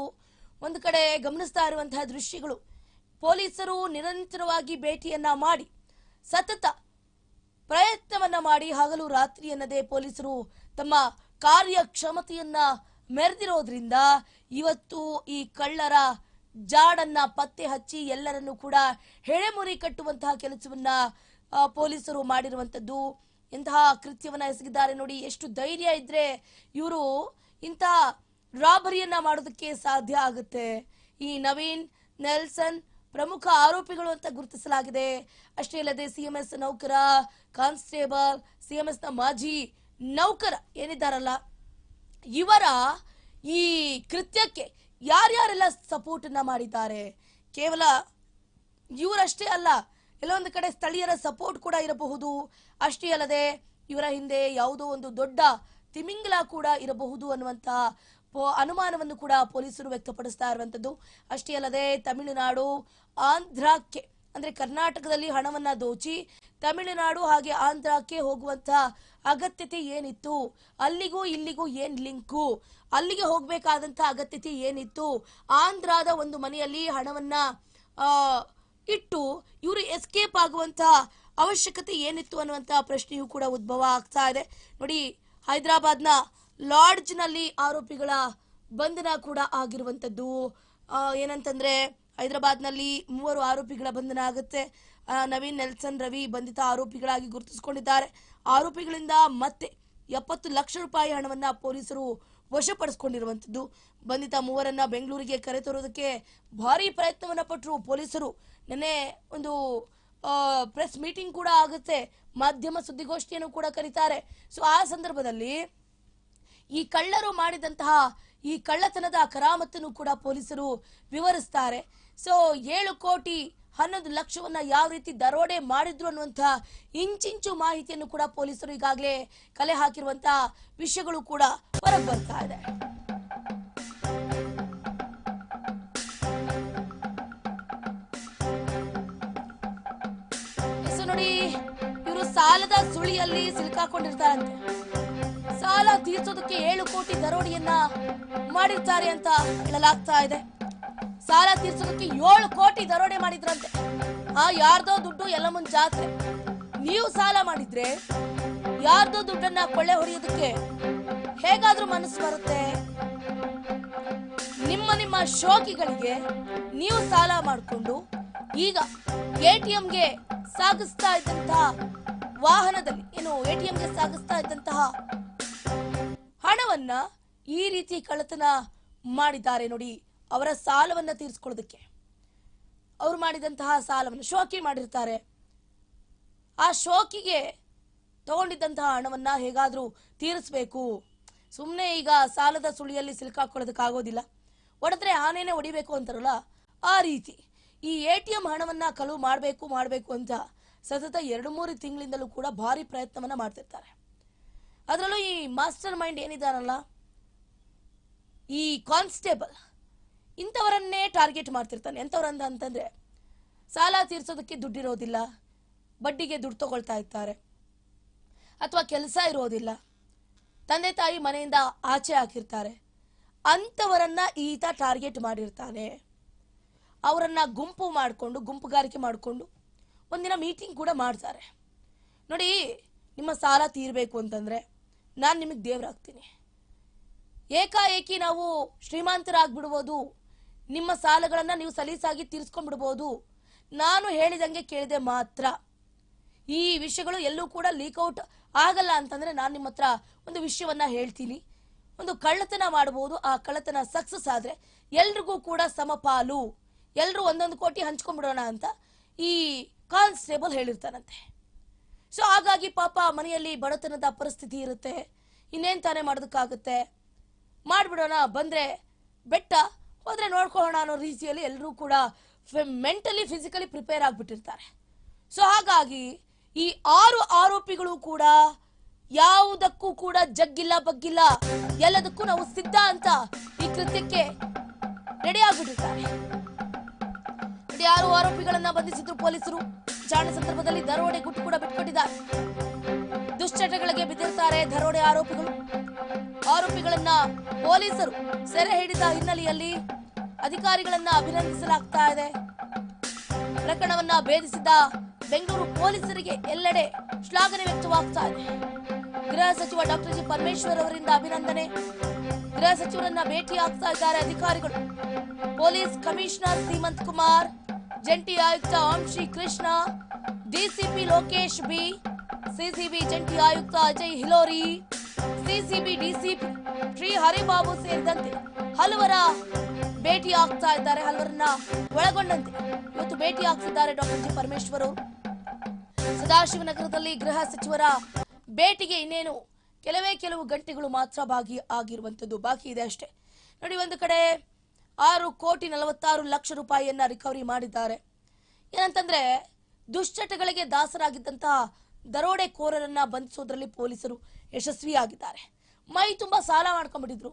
ಒಂದು ಕಡೆ ಗಮನಿಸ್ತಾ ಇರುವಂತಹ ದೃಶ್ಯಗಳು. ಪೊಲೀಸರು ನಿರಂತರವಾಗಿ ಭೇಟಿಯನ್ನ ಮಾಡಿ ಸತತ ಪ್ರಯತ್ನವನ್ನ ಮಾಡಿ ಹಗಲು ರಾತ್ರಿ ಎನ್ನದೇ ಪೊಲೀಸರು ತಮ್ಮ ಕಾರ್ಯಕ್ಷಮತೆಯನ್ನ ಮೆರೆದಿರೋದ್ರಿಂದ ಇವತ್ತು ಈ ಕಳ್ಳರ ಜಾಡನ್ನ ಪತ್ತೆ ಹಚ್ಚಿ ಎಲ್ಲರನ್ನು ಕೂಡ ಹೆಳೆಮುರಿ ಕಟ್ಟುವಂತಹ ಕೆಲಸವನ್ನ ಪೊಲೀಸರು ಮಾಡಿರುವಂತದ್ದು. ಇಂತಹ ಕೃತ್ಯವನ್ನ ಎಸಗಿದ್ದಾರೆ ನೋಡಿ, ಎಷ್ಟು ಧೈರ್ಯ ಇದ್ರೆ ಇವರು ಇಂತಹ ರಾಬರಿಯನ್ನ ಮಾಡೋದಕ್ಕೆ ಸಾಧ್ಯ ಆಗುತ್ತೆ. ಈ ನವೀನ್ ನೆಲ್ಸನ್ ಪ್ರಮುಖ ಆರೋಪಿಗಳು ಅಂತ ಗುರುತಿಸಲಾಗಿದೆ. ಅಷ್ಟೇ ಅಲ್ಲದೆ ಸಿಎಂಎಸ್ ನೌಕರ, ಕಾನ್ಸ್ಟೇಬಲ್ ಸಿಎಂಎಸ್ನ ಮಾಜಿ ನೌಕರ ಏನಿದ್ದಾರಲ್ಲ, ಇವರ ಈ ಕೃತ್ಯಕ್ಕೆ ಯಾರ್ಯಾರೆಲ್ಲ ಸಪೋರ್ಟ್ ಅನ್ನ ಮಾಡಿದ್ದಾರೆ? ಕೇವಲ ಇವರಷ್ಟೇ ಅಲ್ಲ ಎಲ್ಲೊಂದು ಕಡೆ ಸ್ಥಳೀಯರ ಸಪೋರ್ಟ್ ಕೂಡ ಇರಬಹುದು. ಅಷ್ಟೇ ಅಲ್ಲದೆ ಇವರ ಹಿಂದೆ ಯಾವುದೋ ಒಂದು ದೊಡ್ಡ ತಿಮಿಂಗಲ ಕೂಡ ಇರಬಹುದು ಅನ್ನುವಂತ ಅನುಮಾನವನ್ನು ಕೂಡ ಪೊಲೀಸರು ವ್ಯಕ್ತಪಡಿಸ್ತಾ ಇರುವಂಥದ್ದು ಅಷ್ಟೇ ಅಲ್ಲದೆ ತಮಿಳುನಾಡು ಆಂಧ್ರಕ್ಕೆ, ಅಂದ್ರೆ ಕರ್ನಾಟಕದಲ್ಲಿ ಹಣವನ್ನ ದೋಚಿ ತಮಿಳುನಾಡು ಹಾಗೆ ಆಂಧ್ರಕ್ಕೆ ಹೋಗುವಂತ ಅಗತ್ಯತೆ ಏನಿತ್ತು? ಅಲ್ಲಿಗೂ ಇಲ್ಲಿಗೂ ಏನ್ ಲಿಂಕು? ಅಲ್ಲಿಗೆ ಹೋಗ್ಬೇಕಾದಂತ ಅಗತ್ಯತೆ ಏನಿತ್ತು? ಆಂಧ್ರದ ಒಂದು ಮನೆಯಲ್ಲಿ ಹಣವನ್ನ ಇಟ್ಟು ಇವರು ಎಸ್ಕೇಪ್ ಆಗುವಂತ ಅವಶ್ಯಕತೆ ಏನಿತ್ತು ಅನ್ನುವಂತ ಪ್ರಶ್ನೆಯೂ ಕೂಡ ಉದ್ಭವ ಆಗ್ತಾ ಇದೆ. ನೋಡಿ, ಹೈದರಾಬಾದ್ನ ಲಾಡ್ಜ್ನಲ್ಲಿ ಆರೋಪಿಗಳ ಬಂಧನ ಕೂಡ ಆಗಿರುವಂಥದ್ದು ಏನಂತಂದ್ರೆ, ಹೈದರಾಬಾದ್ನಲ್ಲಿ ಮೂವರು ಆರೋಪಿಗಳ ಬಂಧನ ಆಗುತ್ತೆ. ನವೀನ್ ನೆಲ್ಸನ್, ರವಿ ಬಂಧಿತ ಆರೋಪಿಗಳಾಗಿ ಗುರುತಿಸಿಕೊಂಡಿದ್ದಾರೆ. ಆರೋಪಿಗಳಿಂದ ಮತ್ತೆ ಎಪ್ಪತ್ತು ಲಕ್ಷ ರೂಪಾಯಿ ಹಣವನ್ನ ಪೊಲೀಸರು ವಶಪಡಿಸಿಕೊಂಡಿರುವಂಥದ್ದು ಬಂಧಿತ ಮೂವರನ್ನ ಬೆಂಗಳೂರಿಗೆ ಕರೆತರೋದಕ್ಕೆ ಭಾರಿ ಪ್ರಯತ್ನವನ್ನ ಪಟ್ಟರು ಪೊಲೀಸರು. ನಿನ್ನೆ ಒಂದು ಪ್ರೆಸ್ ಮೀಟಿಂಗ್ ಕೂಡ ಆಗುತ್ತೆ. ಮಾಧ್ಯಮ ಸುದ್ದಿಗೋಷ್ಠಿಯನ್ನು ಕೂಡ ಕರೀತಾರೆ. ಸೊ ಆ ಸಂದರ್ಭದಲ್ಲಿ ಈ ಕಳ್ಳರು ಮಾಡಿದಂತಹ ಈ ಕಳ್ಳತನದ ಕರಾಮತ್ತನ್ನು ಕೂಡ ಪೊಲೀಸರು ವಿವರಿಸ್ತಾರೆ. ಸೊ ಏಳು ಕೋಟಿ ಹನ್ನೊಂದು ಲಕ್ಷವನ್ನ ಯಾವ ರೀತಿ ದರೋಡೆ ಮಾಡಿದ್ರು ಅನ್ನುವಂತಹ ಇಂಚಿಂಚು ಮಾಹಿತಿಯನ್ನು ಕೂಡ ಪೊಲೀಸರು ಈಗಾಗಲೇ ಕಲೆ ಹಾಕಿರುವಂತಹ ವಿಷಯಗಳು ಕೂಡ ಹೊರಗೆ ಬರ್ತಾ ಇದೆ ನೋಡಿ, ಇವರು ಸಾಲದ ಸುಳಿಯಲ್ಲಿ ಸಿಲುಕಾಕೊಂಡಿರ್ತಾರಂತೆ. ಸಾಲ ತೀರ್ಸೋದಕ್ಕೆ ಏಳು ಕೋಟಿ ದರೋಡಿಯನ್ನ ಮಾಡಿರ್ತಾರೆ ಅಂತ ಹೇಳಲಾಗ್ತಾ ಇದೆ. ಸಾಲ ತೀರ್ಸೋದಕ್ಕೆ ಏಳು ಕೋಟಿ ದರೋಡೆ ಮಾಡಿದ್ರಂತೆ. ಆ ಯಾರ್ದೋ ದುಡ್ಡು ಎಲ್ಲ ಮುಂದೆ ಜಾತ್ರೆ ನೀವು ಸಾಲ ಮಾಡಿದ್ರೆ ಯಾರ್ದೋ ದುಡ್ಡನ್ನ ಕೊಳ್ಳೆ ಹೊಡೆಯೋದಕ್ಕೆ ಹೇಗಾದ್ರೂ ಮನಸ್ಸು ಬರುತ್ತೆ. ನಿಮ್ಮ ನಿಮ್ಮ ಶೋಕಿಗಳಿಗೆ ನೀವು ಸಾಲ ಮಾಡಿಕೊಂಡು ಈಗ ಎ ಟಿ ಎಂಗೆ ಸಾಗಿಸ್ತಾ ಇದ್ದಂತಹ ವಾಹನದಲ್ಲಿ, ಏನು ಎ ಟಿ ಎಂಗೆ ಸಾಗಿಸ್ತಾ ಇದ್ದಂತಹ ಹಣವನ್ನ ಈ ರೀತಿ ಕಳತನ ಮಾಡಿದ್ದಾರೆ ನೋಡಿ ಅವರ ಸಾಲವನ್ನ ತೀರಿಸ್ಕೊಳ್ಳೋದಕ್ಕೆ. ಅವ್ರು ಮಾಡಿದಂತಹ ಸಾಲವನ್ನು ಶೋಕಿ ಮಾಡಿರ್ತಾರೆ. ಆ ಶೋಕಿಗೆ ತಗೊಂಡಿದ್ದಂತಹ ಹಣವನ್ನ ಹೇಗಾದ್ರೂ ತೀರಿಸ್ಬೇಕು. ಸುಮ್ಮನೆ ಈಗ ಸಾಲದ ಸುಳಿಯಲ್ಲಿ ಸಿಲುಕಾಕೊಳ್ಳೋದಕ್ಕಾಗೋದಿಲ್ಲ ಹೊಡೆದ್ರೆ ಆನೇನೆ ಹೊಡಿಬೇಕು ಅಂತಾರಲ್ಲ, ಆ ರೀತಿ. ಈ ಎ ಟಿ ಎಂ ಹಣವನ್ನ ಕಳುವು ಮಾಡಬೇಕು ಮಾಡಬೇಕು ಅಂತ ಸತತ ಎರಡು ಮೂರು ತಿಂಗಳಿಂದಲೂ ಕೂಡ ಭಾರಿ ಪ್ರಯತ್ನವನ್ನ ಮಾಡ್ತಿರ್ತಾರೆ. ಅದರಲ್ಲೂ ಈ ಮಾಸ್ಟರ್ ಮೈಂಡ್ ಏನಿದಾರಲ್ಲ? ಈ ಕಾನ್ಸ್ಟೇಬಲ್ ಇಂಥವರನ್ನೇ ಟಾರ್ಗೆಟ್ ಮಾಡ್ತಿರ್ತಾನೆ. ಎಂಥವ್ರಂದ ಅಂತಂದ್ರೆ, ಸಾಲ ತೀರಿಸೋದಕ್ಕೆ ದುಡ್ಡಿರೋದಿಲ್ಲ, ಬಡ್ಡಿಗೆ ದುಡ್ಡು ತಗೊಳ್ತಾ ಇರ್ತಾರೆ, ಅಥವಾ ಕೆಲಸ ಇರೋದಿಲ್ಲ, ತಂದೆ ತಾಯಿ ಮನೆಯಿಂದ ಆಚೆ ಹಾಕಿರ್ತಾರೆ, ಅಂಥವರನ್ನ ಈತ ಟಾರ್ಗೆಟ್ ಮಾಡಿರ್ತಾನೆ. ಅವರನ್ನು ಗುಂಪು ಮಾಡಿಕೊಂಡು, ಗುಂಪುಗಾರಿಕೆ ಮಾಡಿಕೊಂಡು, ಒಂದಿನ ಮೀಟಿಂಗ್ ಕೂಡ ಮಾಡ್ತಾರೆ. ನೋಡಿ, ನಿಮ್ಮ ಸಾಲ ತೀರಬೇಕು ಅಂತಂದ್ರೆ ನಾನು ನಿಮಗೆ ದೇವರಾಗ್ತೀನಿ. ಏಕಾಏಕಿ ನಾವು ಶ್ರೀಮಂತರಾಗ್ಬಿಡ್ಬೋದು. ನಿಮ್ಮ ಸಾಲಗಳನ್ನು ನೀವು ಸಲೀಸಾಗಿ ತೀರಿಸ್ಕೊಂಡ್ಬಿಡ್ಬೋದು. ನಾನು ಹೇಳಿದಂಗೆ ಕೇಳಿದೆ ಮಾತ್ರ. ಈ ವಿಷಯಗಳು ಎಲ್ಲೂ ಕೂಡ ಲೀಕ್ಔಟ್ ಆಗಲ್ಲ ಅಂತಂದರೆ ನಾನು ನಿಮ್ಮ ಹತ್ರ ಒಂದು ವಿಷಯವನ್ನು ಹೇಳ್ತೀನಿ. ಒಂದು ಕಳ್ಳತನ ಮಾಡ್ಬೋದು. ಆ ಕಳ್ಳತನ ಸಕ್ಸಸ್ ಆದರೆ ಎಲ್ರಿಗೂ ಕೂಡ ಸಮಪಾಲು. ಎಲ್ಲರೂ ಒಂದೊಂದು ಕೋಟಿ ಹಂಚ್ಕೊಂಡ್ಬಿಡೋಣ ಅಂತ ಈ ಕಾನ್ಸ್ಟೇಬಲ್ ಹೇಳಿರ್ತಾನಂತೆ. ಸೊ ಹಾಗಾಗಿ ಪಾಪ ಮನೆಯಲ್ಲಿ ಬಡತನದ ಪರಿಸ್ಥಿತಿ ಇರುತ್ತೆ. ಇನ್ನೇನ್ ತಾನೇ ಮಾಡೋದಕ್ಕಾಗುತ್ತೆ? ಮಾಡ್ಬಿಡೋಣ, ಬಂದ್ರೆ ಬೆಟ್ಟ, ಹೋದರೆ ನೋಡ್ಕೊಳ್ಳೋಣ ಅನ್ನೋ ರೀತಿಯಲ್ಲಿ ಎಲ್ಲರೂ ಕೂಡ ಮೆಂಟಲಿ ಫಿಸಿಕಲಿ ಪ್ರಿಪೇರ್ ಆಗ್ಬಿಟ್ಟಿರ್ತಾರೆ. ಸೊ ಹಾಗಾಗಿ ಈ ಆರು ಆರೋಪಿಗಳು ಕೂಡ ಯಾವುದಕ್ಕೂ ಕೂಡ ಜಗ್ಗಿಲ್ಲ, ಬಗ್ಗಿಲ್ಲ. ಎಲ್ಲದಕ್ಕೂ ನಾವು ಸಿದ್ಧ ಅಂತ ಈ ಕೃತ್ಯಕ್ಕೆ ರೆಡಿ ಆಗ್ಬಿಟ್ಟಿರ್ತಾರೆ ಆರು ಆರೋಪಿಗಳನ್ನ ಬಂಧಿಸಿದ್ರು ಪೊಲೀಸರು? ವಿಚಾರಣೆ ಸಂದರ್ಭದಲ್ಲಿ ದರೋಡೆ ಗುಟ್ಟು ಕೂಡ ಬಿಟ್ಕೊಟ್ಟಿದ್ದಾರೆ. ದುಶ್ಚಟಗಳಿಗೆ ಬಿದ್ದಿರ್ತಾರೆ ದರೋಡೆ ಆರೋಪಿಗಳು. ಆರೋಪಿಗಳನ್ನ ಪೊಲೀಸರು ಸೆರೆ ಹಿಡಿದ ಹಿನ್ನೆಲೆಯಲ್ಲಿ ಅಧಿಕಾರಿಗಳನ್ನ ಅಭಿನಂದಿಸಲಾಗ್ತಾ ಇದೆ. ಪ್ರಕರಣವನ್ನ ಭೇದಿಸಿದ ಬೆಂಗಳೂರು ಪೊಲೀಸರಿಗೆ ಎಲ್ಲೆಡೆ ಶ್ಲಾಘನೆ ವ್ಯಕ್ತವಾಗ್ತಾ ಇದೆ. ಗೃಹ ಸಚಿವ ಡಾಕ್ಟರ್ ಜಿ. ಪರಮೇಶ್ವರ್ ಅವರಿಂದ ಅಭಿನಂದನೆ. ಗೃಹ ಸಚಿವರನ್ನ ಭೇಟಿಯಾಗ್ತಾ ಇದ್ದಾರೆ ಅಧಿಕಾರಿಗಳು. ಪೊಲೀಸ್ ಕಮಿಷನರ್ ಸೀಮಂತ್ ಕುಮಾರ್ ಜಂಟಿ ಆಯುಕ್ತ Vamshi Krishna DCP Lokesh B CCB ಜಂಟಿ ಆಯುಕ್ತ ಅಜಯ್ ಹಿಲೋರಿ ಸಿಸಿಬಿ ಡಿಸಿಪಿ ಶ್ರೀ ಹರಿಬಾಬು ಸೇರಿದಂತೆ ಹಲವರ ಭೇಟಿ ಆಗ್ತಾ ಇದ್ದಾರೆ, ಹಲವರನ್ನ ಒಳಗೊಂಡಂತೆ. ಇವತ್ತು ಭೇಟಿ ಆಗ್ತಿದ್ದಾರೆ ಡಾಕ್ಟರ್ ಜಿ ಪರಮೇಶ್ವರ್. ಸದಾಶಿವನಗರದಲ್ಲಿ ಗೃಹ ಸಚಿವರ ಭೇಟಿಗೆ ಇನ್ನೇನು ಕೆಲವೇ ಕೆಲವು ಗಂಟೆಗಳು ಮಾತ್ರ ಭಾಗಿ ಆಗಿರುವಂತದ್ದು ಬಾಕಿ ಇದೆ ಅಷ್ಟೇ. ನೋಡಿ, ಒಂದು ಕಡೆ ಆರು ಕೋಟಿ ನಲವತ್ತಾರು ಲಕ್ಷ ರೂಪಾಯಿಯನ್ನ ರಿಕವರಿ ಮಾಡಿದ್ದಾರೆ. ಏನಂತಂದ್ರೆ, ದುಶ್ಚಟಗಳಿಗೆ ದಾಸರಾಗಿದ್ದಂತಹ ದರೋಡೆಕೋರರನ್ನ ಬಂಧಿಸೋದ್ರಲ್ಲಿ ಪೊಲೀಸರು ಯಶಸ್ವಿಯಾಗಿದ್ದಾರೆ. ಮೈ ತುಂಬಾ ಸಾಲ ಮಾಡ್ಕೊಂಡ್ಬಿಟ್ಟಿದ್ರು.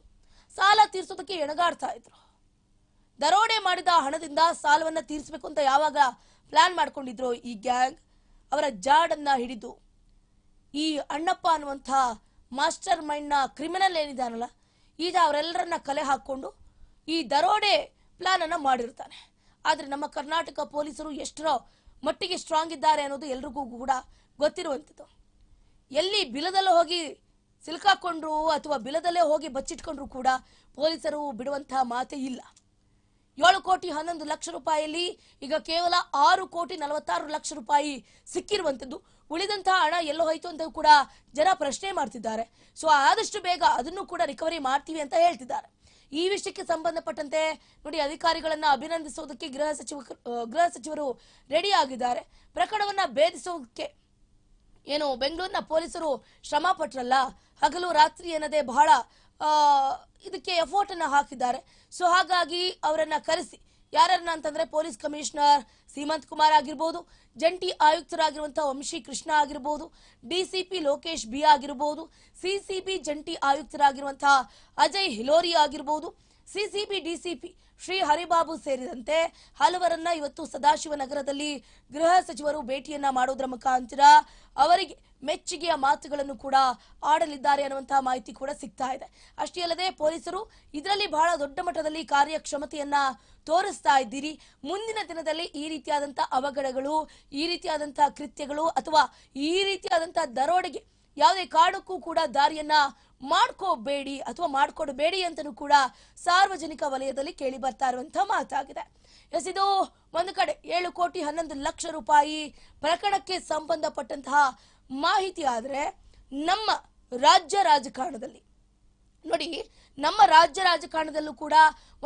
ಸಾಲ ತೀರಿಸೋದಕ್ಕೆ ಎಣಗಾಡ್ತಾ ಇದ್ರು. ದರೋಡೆ ಮಾಡಿದ ಹಣದಿಂದ ಸಾಲವನ್ನ ತೀರಿಸಬೇಕು ಅಂತ ಯಾವಾಗ ಪ್ಲಾನ್ ಮಾಡ್ಕೊಂಡಿದ್ರು ಈ ಗ್ಯಾಂಗ್? ಅವರ ಜಾಡನ್ನ ಹಿಡಿದು. ಈ ಅಣ್ಣಪ್ಪ ಅನ್ನುವಂಥ ಮಾಸ್ಟರ್ ಮೈಂಡ್ನ ಕ್ರಿಮಿನಲ್ ಏನಿದಾನಲ್ಲ, ಈಗ ಅವರೆಲ್ಲರನ್ನ ಕಲೆ ಹಾಕೊಂಡು ಈ ದರೋಡೆ ಪ್ಲಾನ್ ಅನ್ನ ಮಾಡಿರ್ತಾನೆ. ಆದ್ರೆ ನಮ್ಮ ಕರ್ನಾಟಕ ಪೊಲೀಸರು ಎಷ್ಟರ ಮಟ್ಟಿಗೆ ಸ್ಟ್ರಾಂಗ್ ಇದ್ದಾರೆ ಅನ್ನೋದು ಎಲ್ರಿಗೂ ಕೂಡ ಗೊತ್ತಿರುವಂಥದ್ದು. ಎಲ್ಲಿ ಬಿಲದಲ್ಲೇ ಹೋಗಿ ಸಿಲ್ಕಾಕೊಂಡ್ರು ಅಥವಾ ಬಿಲದಲ್ಲೇ ಹೋಗಿ ಬಚ್ಚಿಟ್ಕೊಂಡ್ರು ಕೂಡ ಪೊಲೀಸರು ಬಿಡುವಂತಹ ಮಾತೇ ಇಲ್ಲ. ಏಳು ಕೋಟಿ ಹನ್ನೊಂದು ಲಕ್ಷ ರೂಪಾಯಿಯಲ್ಲಿ ಈಗ ಕೇವಲ ಆರು ಕೋಟಿ ನಲವತ್ತಾರು ಲಕ್ಷ ರೂಪಾಯಿ ಸಿಕ್ಕಿರುವಂತದ್ದು ಉಳಿದಂತಹ ಹಣ ಎಲ್ಲೋ ಹೋಯ್ತು ಅಂತ ಕೂಡ ಜನ ಪ್ರಶ್ನೆ ಮಾಡ್ತಿದ್ದಾರೆ. ಸೊ ಆದಷ್ಟು ಬೇಗ ಅದನ್ನು ಕೂಡ ರಿಕವರಿ ಮಾಡ್ತೀವಿ ಅಂತ ಹೇಳ್ತಿದ್ದಾರೆ. ಈ ವಿಷಯಕ್ಕೆ ಸಂಬಂಧಪಟ್ಟಂತೆ ನೋಡಿ ಅಧಿಕಾರಿಗಳನ್ನು ಅಭಿನಂದಿಸುವುದಕ್ಕೆ ಗೃಹ ಸಚಿವ ಗೃಹ ಸಚಿವರು ರೆಡಿ ಆಗಿದ್ದಾರೆ. ಪ್ರಕರಣವನ್ನ ಭೇದಿಸುವುದಕ್ಕೆ ಏನು ಬೆಂಗಳೂರಿನ ಪೊಲೀಸರು ಶ್ರಮ ಪಟ್ರಲ್ಲ? ಹಗಲು ರಾತ್ರಿ ಎನ್ನದೇ ಬಹಳ ಇದಕ್ಕೆ ಎಫೋರ್ಟ್ ಅನ್ನ ಹಾಕಿದ್ದಾರೆ. ಸೊ ಹಾಗಾಗಿ ಅವರನ್ನ ಕರೆಸಿ ಯಾರನ್ನ ಅಂತಂದ್ರೆ ಪೊಲೀಸ್ ಕಮಿಷನರ್ ಸೀಮಂತ್ ಕುಮಾರ್ ಆಗಿರ್ಬೋದು, ಜಂಟಿ ಆಯುಕ್ತರಾಗಿರುವಂತಹ ವಂಶಿ ಕೃಷ್ಣ ಆಗಿರ್ಬೋದು, ಡಿಸಿಪಿ ಲೋಕೇಶ್ ಬಿ ಆಗಿರ್ಬೋದು, ಸಿಸಿಬಿ ಜಂಟಿ ಆಯುಕ್ತರಾಗಿರುವಂತಹ ಅಜಯ್ ಹಿಲೋರಿ ಆಗಿರ್ಬೋದು, ಸಿಸಿಬಿ ಡಿಸಿಪಿ ಶ್ರೀ ಹರಿಬಾಬು ಸೇರಿದಂತೆ ಹಲವರನ್ನ ಇವತ್ತು ಸದಾಶಿವನಗರದಲ್ಲಿ ಗೃಹ ಸಚಿವರು ಭೇಟಿಯನ್ನ ಮಾಡೋದ್ರ ಮುಖಾಂತರ ಅವರಿಗೆ ಮೆಚ್ಚುಗೆಯ ಮಾತುಗಳನ್ನು ಕೂಡ ಆಡಲಿದ್ದಾರೆ ಅನ್ನುವಂತಹ ಮಾಹಿತಿ ಕೂಡ ಸಿಗ್ತಾ ಇದೆ. ಅಷ್ಟೇ ಅಲ್ಲದೆ ಪೊಲೀಸರು ಇದರಲ್ಲಿ ಬಹಳ ದೊಡ್ಡ ಮಟ್ಟದಲ್ಲಿ ಕಾರ್ಯಕ್ಷಮತೆಯನ್ನ ತೋರಿಸ್ತಾ ಇದ್ದೀರಿ. ಮುಂದಿನ ದಿನದಲ್ಲಿ ಈ ರೀತಿಯಾದಂತಹ ಅವಘಡಗಳು, ಈ ರೀತಿಯಾದಂತಹ ಕೃತ್ಯಗಳು ಅಥವಾ ಈ ರೀತಿಯಾದಂತಹ ದರೋಡೆಗೆ ಯಾವುದೇ ಕಾಡಕ್ಕೂ ಕೂಡ ದಾರಿಯನ್ನ ಮಾಡ್ಕೋಬೇಡಿ ಅಥವಾ ಮಾಡ್ಕೊಡ್ಬೇಡಿ ಅಂತಲೂ ಕೂಡ ಸಾರ್ವಜನಿಕ ವಲಯದಲ್ಲಿ ಕೇಳಿ ಬರ್ತಾ ಇರುವಂತಹ ಮಾತಾಗಿದೆ. ಎಸ್ ಇದು ಒಂದು ಕಡೆ ಏಳು ಕೋಟಿ ಹನ್ನೊಂದು ಲಕ್ಷ ರೂಪಾಯಿ ಪ್ರಕರಣಕ್ಕೆ ಸಂಬಂಧಪಟ್ಟಂತಹ ಮಾಹಿತಿ ಆದರೆ ನಮ್ಮ ರಾಜ್ಯ ರಾಜಕಾರಣದಲ್ಲಿ. ನೋಡಿ, ನಮ್ಮ ರಾಜ್ಯ ರಾಜಕಾರಣದಲ್ಲೂ ಕೂಡ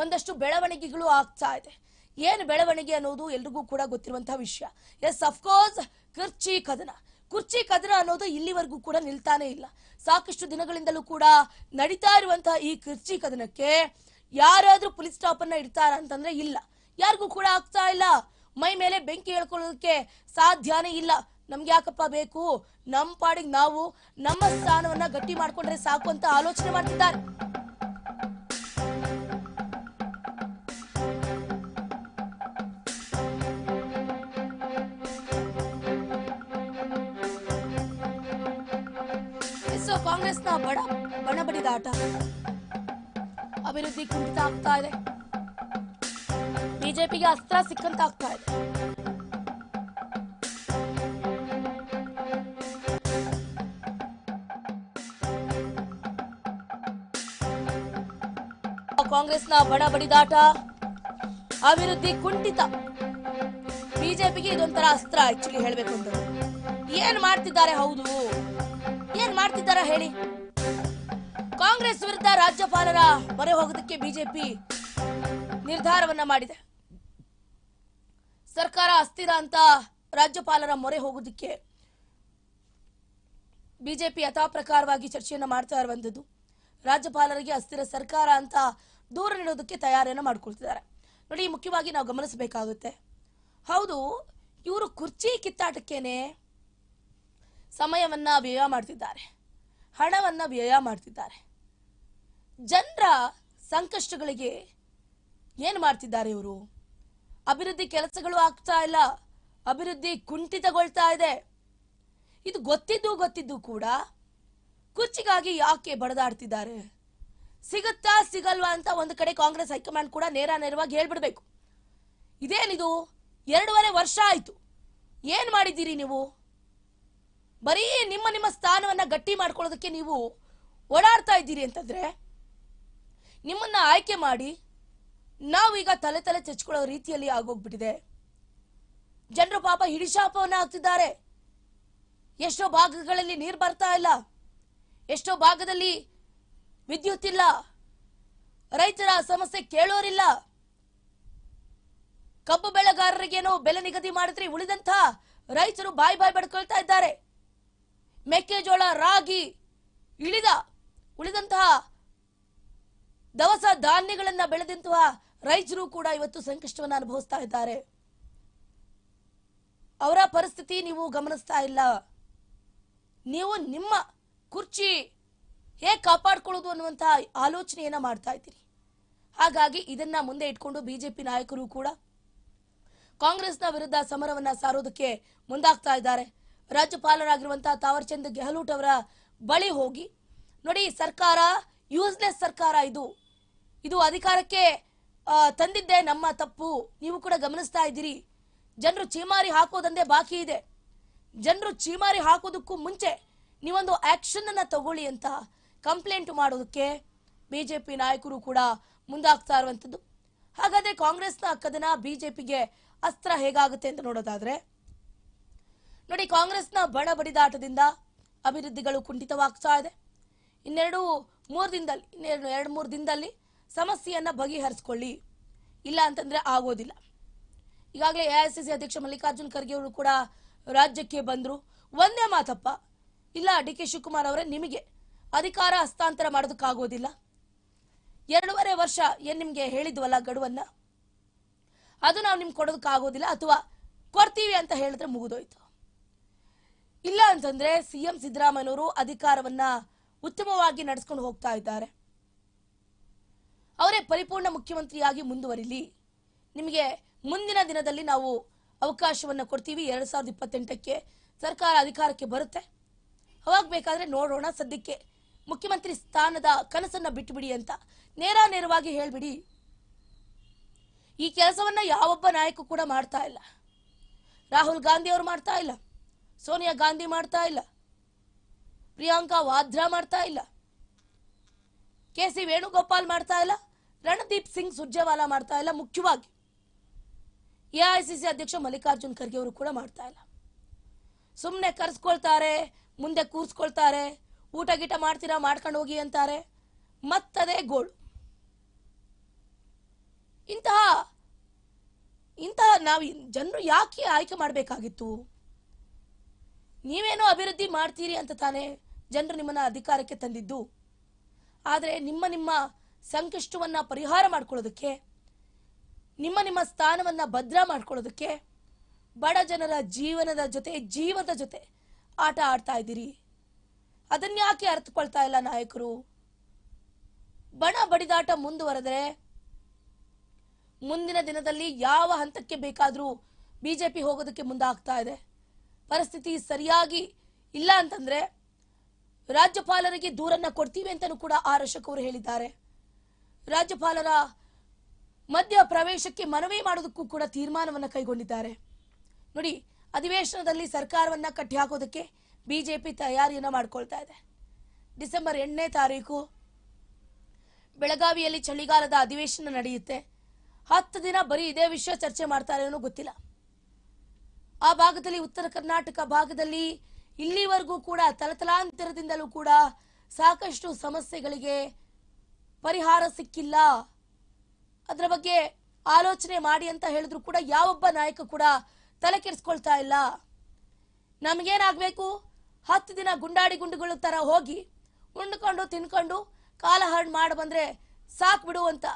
ಒಂದಷ್ಟು ಬೆಳವಣಿಗೆಗಳು ಆಗ್ತಾ ಇದೆ. ಏನು ಬೆಳವಣಿಗೆ ಅನ್ನೋದು ಎಲ್ರಿಗೂ ಕೂಡ ಗೊತ್ತಿರುವಂತಹ ವಿಷಯ. ಎಸ್ ಅಫ್ಕೋರ್ಸ್ ಕಿರ್ಚಿ ಕದನ ಕುರ್ಚಿ ಕದನ ಅನ್ನೋದು ಇಲ್ಲಿವರೆಗೂ ಕೂಡ ನಿಲ್ತಾನೆ ಇಲ್ಲ. ಸಾಕಷ್ಟು ದಿನಗಳಿಂದಲೂ ಕೂಡ ನಡೀತಾ ಇರುವಂತಹ ಈ ಕುರ್ಚಿ ಕದನಕ್ಕೆ ಯಾರಾದ್ರೂ ಪೊಲೀಸ್ ಸ್ಟಾಪ್ ಅನ್ನ ಇಡ್ತಾರ ಅಂತಂದ್ರೆ ಇಲ್ಲ. ಯಾರಿಗೂ ಕೂಡ ಆಗ್ತಾ ಇಲ್ಲ. ಮೈ ಮೇಲೆ ಬೆಂಕಿ ಹೇಳ್ಕೊಳ್ಳೋದಕ್ಕೆ ಸಾಧ್ಯನೇ ಇಲ್ಲ. ನಮ್ಗೆ ಯಾಕಪ್ಪ ಬೇಕು? ನಮ್ಮ ಪಾಡಿಗೆ ನಾವು ನಮ್ಮ ಸ್ಥಾನವನ್ನ ಗಟ್ಟಿ ಮಾಡ್ಕೊಂಡ್ರೆ ಸಾಕು ಅಂತ ಆಲೋಚನೆ ಮಾಡ್ತಿದ್ದಾರೆ. ಸೊ ಕಾಂಗ್ರೆಸ್ನ ಬಡ ಬಣ ಬಡಿದಾಟ ಅಭಿವೃದ್ಧಿ ಕುಂಠಿತ ಆಗ್ತಾ ಇದೆ ಬಿಜೆಪಿಗೆ ಅಸ್ತ್ರ ಸಿಕ್ಕಂತ ಆಗ್ತಾ ಇದೆ ಕಾಂಗ್ರೆಸ್ನ ಬಡ ಬಡಿದಾಟ ಅಭಿವೃದ್ಧಿ ಕುಂಠಿತ ಬಿಜೆಪಿಗೆ ಇದೊಂಥರ ಅಸ್ತ್ರ ಆಕ್ಚುಲಿ ಹೇಳ್ಬೇಕು ಅಂತ ಏನ್ ಮಾಡ್ತಿದ್ದಾರೆ ಹೌದು ಏನ್ ಮಾಡ್ತಿದ್ದಾರಾ ಹೇಳಿ? ಕಾಂಗ್ರೆಸ್ ವಿರುದ್ಧ ರಾಜ್ಯಪಾಲರ ಮೊರೆ ಹೋಗೋದಕ್ಕೆ ಬಿಜೆಪಿ ನಿರ್ಧಾರವನ್ನ ಮಾಡಿದೆ. ಸರ್ಕಾರ ಅಸ್ಥಿರ ಅಂತ ರಾಜ್ಯಪಾಲರ ಮೊರೆ ಹೋಗೋದಕ್ಕೆ ಬಿಜೆಪಿ ಯಥಾಪ್ರಕಾರವಾಗಿ ಚರ್ಚೆಯನ್ನ ಮಾಡ್ತಾ ಇರುವಂತದ್ದು ರಾಜ್ಯಪಾಲರಿಗೆ ಅಸ್ಥಿರ ಸರ್ಕಾರ ಅಂತ ದೂರ ನೀಡೋದಕ್ಕೆ ತಯಾರಿಯನ್ನ ಮಾಡ್ಕೊಳ್ತಿದ್ದಾರೆ. ನೋಡಿ, ಮುಖ್ಯವಾಗಿ ನಾವು ಗಮನಿಸಬೇಕಾಗುತ್ತೆ. ಹೌದು, ಇವರು ಕುರ್ಚಿ ಕಿತ್ತಾಟಕ್ಕೇನೆ ಸಮಯವನ್ನ ವ್ಯಯ ಮಾಡ್ತಿದ್ದಾರೆ. ಹಣವನ್ನ ವ್ಯಯ ಮಾಡ್ತಿದ್ದಾರೆ. ಜನರ ಸಂಕಷ್ಟಗಳಿಗೆ ಏನು ಮಾಡ್ತಿದ್ದಾರೆ ಇವರು? ಅಭಿವೃದ್ಧಿ ಕೆಲಸಗಳು ಆಗ್ತಾ ಇಲ್ಲ. ಅಭಿವೃದ್ಧಿ ಕುಂಠಿತಗೊಳ್ತಾ ಇದೆ. ಇದು ಗೊತ್ತಿದ್ದು ಗೊತ್ತಿದ್ದು ಕೂಡ ಕುರ್ಚಿಗಾಗಿ ಯಾಕೆ ಬಡದಾಡ್ತಿದ್ದಾರೆ? ಸಿಗುತ್ತಾ ಸಿಗಲ್ವಾ ಅಂತ ಒಂದು ಕಡೆ ಕಾಂಗ್ರೆಸ್ ಹೈಕಮಾಂಡ್ ಕೂಡ ನೇರ ನೇರವಾಗಿ ಹೇಳ್ಬಿಡ್ಬೇಕು. ಇದೇನಿದು? ಎರಡೂವರೆ ವರ್ಷ ಆಯ್ತು. ಏನು ಮಾಡಿದ್ದೀರಿ ನೀವು? ಬರೀ ನಿಮ್ಮ ನಿಮ್ಮ ಸ್ಥಾನವನ್ನ ಗಟ್ಟಿ ಮಾಡ್ಕೊಳ್ಳೋದಕ್ಕೆ ನೀವು ಓಡಾಡ್ತಾ ಇದ್ದೀರಿ ಅಂತಂದ್ರೆ ನಿಮ್ಮನ್ನ ಆಯ್ಕೆ ಮಾಡಿ ನಾವೀಗ ತಲೆ ತಲೆ ಚಚ್ಕೊಳ್ಳೋ ರೀತಿಯಲ್ಲಿ ಆಗೋಗ್ಬಿಟ್ಟಿದೆ. ಜನರು ಪಾಪ ಹಿಡಿಶಾಪವನ್ನು ಹಾಕ್ತಿದ್ದಾರೆ. ಎಷ್ಟೋ ಭಾಗಗಳಲ್ಲಿ ನೀರು ಬರ್ತಾ ಇಲ್ಲ. ಎಷ್ಟೋ ಭಾಗದಲ್ಲಿ ವಿದ್ಯುತ್ ಇಲ್ಲ. ರೈತರ ಸಮಸ್ಯೆ ಕೇಳೋರಿಲ್ಲ. ಕಬ್ಬು ಬೆಳೆಗಾರರಿಗೇನೋ ಬೆಲೆ ನಿಗದಿ ಮಾಡಿದ್ರೆ ಉಳಿದಂತ ರೈತರು ಬಾಯಿ ಬಾಯಿ ಬಡ್ಕೊಳ್ತಾ ಇದ್ದಾರೆ. ಮೆಕ್ಕೆಜೋಳ, ರಾಗಿ ಇಳಿದ, ಉಳಿದಂತಹ ದವಸ ಧಾನ್ಯಗಳನ್ನ ಬೆಳೆದಂತಹ ರೈತರು ಕೂಡ ಇವತ್ತು ಸಂಕಷ್ಟವನ್ನು ಅನುಭವಿಸ್ತಾ ಇದ್ದಾರೆ. ಅವರ ಪರಿಸ್ಥಿತಿ ನೀವು ಗಮನಿಸ್ತಾ ಇಲ್ಲ. ನೀವು ನಿಮ್ಮ ಕುರ್ಚಿ ಹೇಗೆ ಕಾಪಾಡ್ಕೊಳ್ಳೋದು ಅನ್ನುವಂತಹ ಆಲೋಚನೆಯನ್ನ ಮಾಡ್ತಾ ಇದ್ದೀರಿ. ಹಾಗಾಗಿ ಇದನ್ನ ಮುಂದೆ ಇಟ್ಕೊಂಡು ಬಿಜೆಪಿ ನಾಯಕರು ಕೂಡ ಕಾಂಗ್ರೆಸ್ನ ವಿರುದ್ಧ ಸಮರವನ್ನ ಸಾರೋದಕ್ಕೆ ಮುಂದಾಗ್ತಾ ಇದ್ದಾರೆ. ರಾಜ್ಯಪಾಲರಾಗಿರುವಂತಹ ತಾವರ್ಚಂದ್ ಗೆಹ್ಲೋಟ್ ಅವರ ಬಳಿ ಹೋಗಿ, ನೋಡಿ, ಸರ್ಕಾರ ಯೂಸ್ಲೆಸ್ ಸರ್ಕಾರ ಇದು. ಇದು ಅಧಿಕಾರಕ್ಕೆ ತಂದಿದ್ದೆ ನಮ್ಮ ತಪ್ಪು. ನೀವು ಕೂಡ ಗಮನಿಸ್ತಾ ಇದ್ದೀರಿ. ಜನರು ಚೀಮಾರಿ ಹಾಕೋದಂದೇ ಬಾಕಿ ಇದೆ. ಜನರು ಚೀಮಾರಿ ಹಾಕೋದಕ್ಕೂ ಮುಂಚೆ ನೀವೊಂದು ಆಕ್ಷನ್ ಅನ್ನ ತಗೊಳ್ಳಿ ಅಂತ ಕಂಪ್ಲೇಂಟ್ ಮಾಡೋದಕ್ಕೆ ಬಿಜೆಪಿ ನಾಯಕರು ಕೂಡ ಮುಂದಾಗ್ತಾ ಇರುವಂತದ್ದು ಹಾಗಾದ್ರೆ ಕಾಂಗ್ರೆಸ್ನ ಕದನ ಬಿಜೆಪಿಗೆ ಅಸ್ತ್ರ ಹೇಗಾಗುತ್ತೆ ಅಂತ ನೋಡೋದಾದ್ರೆ ನೋಡಿ, ಕಾಂಗ್ರೆಸ್ನ ಬಡ ಬಡಿದಾಟದಿಂದ ಅಭಿವೃದ್ಧಿಗಳು ಕುಂಠಿತವಾಗ್ತಾ ಇದೆ. ಇನ್ನೆರಡು ಮೂರು ದಿನದಲ್ಲಿ, ಇನ್ನೆರಡು, ಎರಡು ಮೂರು ದಿನದಲ್ಲಿ ಸಮಸ್ಯೆಯನ್ನು ಬಗೆಹರಿಸ್ಕೊಳ್ಳಿ. ಇಲ್ಲ ಅಂತಂದ್ರೆ ಆಗೋದಿಲ್ಲ. ಈಗಾಗಲೇ ಎಐಸಿಸಿ ಅಧ್ಯಕ್ಷ ಮಲ್ಲಿಕಾರ್ಜುನ್ ಖರ್ಗೆ ಅವರು ಕೂಡ ರಾಜ್ಯಕ್ಕೆ ಬಂದರು. ಒಂದೇ ಮಾತಪ್ಪ, ಇಲ್ಲ, ಡಿ ಕೆ ಶಿವಕುಮಾರ್ ಅವರೇ ನಿಮಗೆ ಅಧಿಕಾರ ಹಸ್ತಾಂತರ ಮಾಡೋದಕ್ಕಾಗೋದಿಲ್ಲ. ಎರಡೂವರೆ ವರ್ಷ ಏನು ನಿಮಗೆ ಹೇಳಿದ್ವಲ್ಲ ಗಡುವನ್ನ? ಅದು ನಾವು ನಿಮ್ಗೆ ಕೊಡೋದಕ್ಕಾಗೋದಿಲ್ಲ, ಅಥವಾ ಕೊಡ್ತೀವಿ ಅಂತ ಹೇಳಿದ್ರೆ ಮುಗಿದೋಯ್ತು. ಇಲ್ಲ ಅಂತಂದ್ರೆ ಸಿಎಂ ಸಿದ್ದರಾಮಯ್ಯನವರು ಅಧಿಕಾರವನ್ನ ಉತ್ತಮವಾಗಿ ನಡೆಸ್ಕೊಂಡು ಹೋಗ್ತಾ ಇದ್ದಾರೆ. ಅವರೇ ಪರಿಪೂರ್ಣ ಮುಖ್ಯಮಂತ್ರಿಯಾಗಿ ಮುಂದುವರಿಲಿ. ನಿಮಗೆ ಮುಂದಿನ ದಿನದಲ್ಲಿ ನಾವು ಅವಕಾಶವನ್ನ ಕೊಡ್ತೀವಿ. ಎರಡ್ ಸಾವಿರದ ಇಪ್ಪತ್ತೆಂಟಕ್ಕೆ ಸರ್ಕಾರ ಅಧಿಕಾರಕ್ಕೆ ಬರುತ್ತೆ. ಅವಾಗ ಬೇಕಾದ್ರೆ ನೋಡೋಣ. ಸದ್ಯಕ್ಕೆ ಮುಖ್ಯಮಂತ್ರಿ ಸ್ಥಾನದ ಕನಸನ್ನ ಬಿಟ್ಟುಬಿಡಿ ಅಂತ ನೇರ ನೇರವಾಗಿ ಹೇಳ್ಬಿಡಿ. ಈ ಕೆಲಸವನ್ನ ಯಾವೊಬ್ಬ ನಾಯಕ ಕೂಡ ಮಾಡ್ತಾ ಇಲ್ಲ. ರಾಹುಲ್ ಗಾಂಧಿ ಅವರು ಮಾಡ್ತಾ ಇಲ್ಲ. ಸೋನಿಯಾ ಗಾಂಧಿ ಮಾಡ್ತಾ ಇಲ್ಲ. ಪ್ರಿಯಾಂಕಾ ವಾದ್ರಾ ಮಾಡ್ತಾ ಇಲ್ಲ. ಕೆ ಸಿ ವೇಣುಗೋಪಾಲ್ ಮಾಡ್ತಾ ಇಲ್ಲ. ರಣದೀಪ್ ಸಿಂಗ್ ಸುರ್ಜೇವಾಲಾ ಮಾಡ್ತಾ ಇಲ್ಲ ಮುಖ್ಯವಾಗಿ. ಎಐಸಿಸಿ ಅಧ್ಯಕ್ಷ ಮಲ್ಲಿಕಾರ್ಜುನ್ ಖರ್ಗೆ ಅವರು ಕೂಡ ಮಾಡ್ತಾ ಇಲ್ಲ. ಸುಮ್ಮನೆ ಕರೆಸ್ಕೊಳ್ತಾರೆ, ಮುಂದೆ ಕೂರ್ಸ್ಕೊಳ್ತಾರೆ, ಊಟ ಗೀಟ ಮಾಡ್ತೀರಾ ಮಾಡ್ಕೊಂಡು ಹೋಗಿ ಅಂತಾರೆ. ಮತ್ತದೇ ಗೋಳು. ಇಂತಹ ಇಂತಹ ನಾವು ಜನರು ಯಾಕೆ ಆಯ್ಕೆ ಮಾಡಬೇಕಾಗಿತ್ತು? ನೀವೇನೋ ಅಭಿವೃದ್ಧಿ ಮಾಡ್ತೀರಿ ಅಂತ ತಾನೇ ಜನರು ನಿಮ್ಮನ್ನ ಅಧಿಕಾರಕ್ಕೆ ತಂದಿದ್ದು. ಆದರೆ ನಿಮ್ಮ ನಿಮ್ಮ ಸಂಕಷ್ಟವನ್ನ ಪರಿಹಾರ ಮಾಡ್ಕೊಳ್ಳೋದಕ್ಕೆ, ನಿಮ್ಮ ನಿಮ್ಮ ಸ್ಥಾನವನ್ನ ಭದ್ರ ಮಾಡ್ಕೊಳ್ಳೋದಕ್ಕೆ ಬಡ ಜನರ ಜೀವನದ ಜೊತೆ ಜೀವದ ಜೊತೆ ಆಟ ಆಡ್ತಾ ಇದ್ದೀರಿ. ಅದನ್ಯಾಕೆ ಅರ್ಥಕೊಳ್ತಾ ಇಲ್ಲ ನಾಯಕರು? ಬಣ ಬಡಿದಾಟ ಮುಂದುವರೆದರೆ ಮುಂದಿನ ದಿನದಲ್ಲಿ ಯಾವ ಹಂತಕ್ಕೆ ಬೇಕಾದರೂ ಬಿಜೆಪಿ ಹೋಗೋದಕ್ಕೆ ಮುಂದಾಗ್ತಾ ಇದೆ. ಪರಿಸ್ಥಿತಿ ಸರಿಯಾಗಿ ಇಲ್ಲ ಅಂತಂದ್ರೆ ರಾಜ್ಯಪಾಲರಿಗೆ ದೂರನ್ನ ಕೊಡ್ತೀವಿ ಅಂತಲೂ ಕೂಡ ಆರ್ ಅಶೋಕ್ ಅವರು ಹೇಳಿದ್ದಾರೆ. ರಾಜ್ಯಪಾಲರ ಮಧ್ಯ ಪ್ರವೇಶಕ್ಕೆ ಮನವಿ ಮಾಡೋದಕ್ಕೂ ಕೂಡ ತೀರ್ಮಾನವನ್ನು ಕೈಗೊಂಡಿದ್ದಾರೆ. ನೋಡಿ, ಅಧಿವೇಶನದಲ್ಲಿ ಸರ್ಕಾರವನ್ನ ಕಟ್ಟಿ ಹಾಕೋದಕ್ಕೆ ಬಿಜೆಪಿ ತಯಾರಿಯನ್ನ ಮಾಡ್ಕೊಳ್ತಾ ಇದೆ. ಡಿಸೆಂಬರ್ ಎಂಟನೇ ತಾರೀಕು ಬೆಳಗಾವಿಯಲ್ಲಿ ಚಳಿಗಾಲದ ಅಧಿವೇಶನ ನಡೆಯುತ್ತೆ. ಹತ್ತು ದಿನ ಬರೀ ಇದೇ ವಿಷಯ ಚರ್ಚೆ ಮಾಡ್ತಾರೆ ಅನ್ನೋ ಗೊತ್ತಿಲ್ಲ. ಆ ಭಾಗದಲ್ಲಿ ಉತ್ತರ ಕರ್ನಾಟಕ ಭಾಗದಲ್ಲಿ ಇಲ್ಲಿವರೆಗೂ ಕೂಡ ತಲತಲಾಂತರದಿಂದಲೂ ಕೂಡ ಸಾಕಷ್ಟು ಸಮಸ್ಯೆಗಳಿಗೆ ಪರಿಹಾರ ಸಿಕ್ಕಿಲ್ಲ. ಅದರ ಬಗ್ಗೆ ಆಲೋಚನೆ ಮಾಡಿ ಅಂತ ಹೇಳಿದ್ರು ಕೂಡ ಯಾವೊಬ್ಬ ನಾಯಕ ಕೂಡ ತಲೆ ಕೆಡಿಸ್ಕೊಳ್ತಾ ಇಲ್ಲ. ನಮಗೇನಾಗಬೇಕು? ಹತ್ತು ದಿನ ಗುಂಡಾಡಿ ಗುಂಡುಗಳ ಥರ ಹೋಗಿ ಉಂಡ್ಕೊಂಡು, ತಿನ್ಕೊಂಡು ಕಾಲ ಮಾಡಿ ಬಂದರೆ ಸಾಕು ಬಿಡು ಅಂತ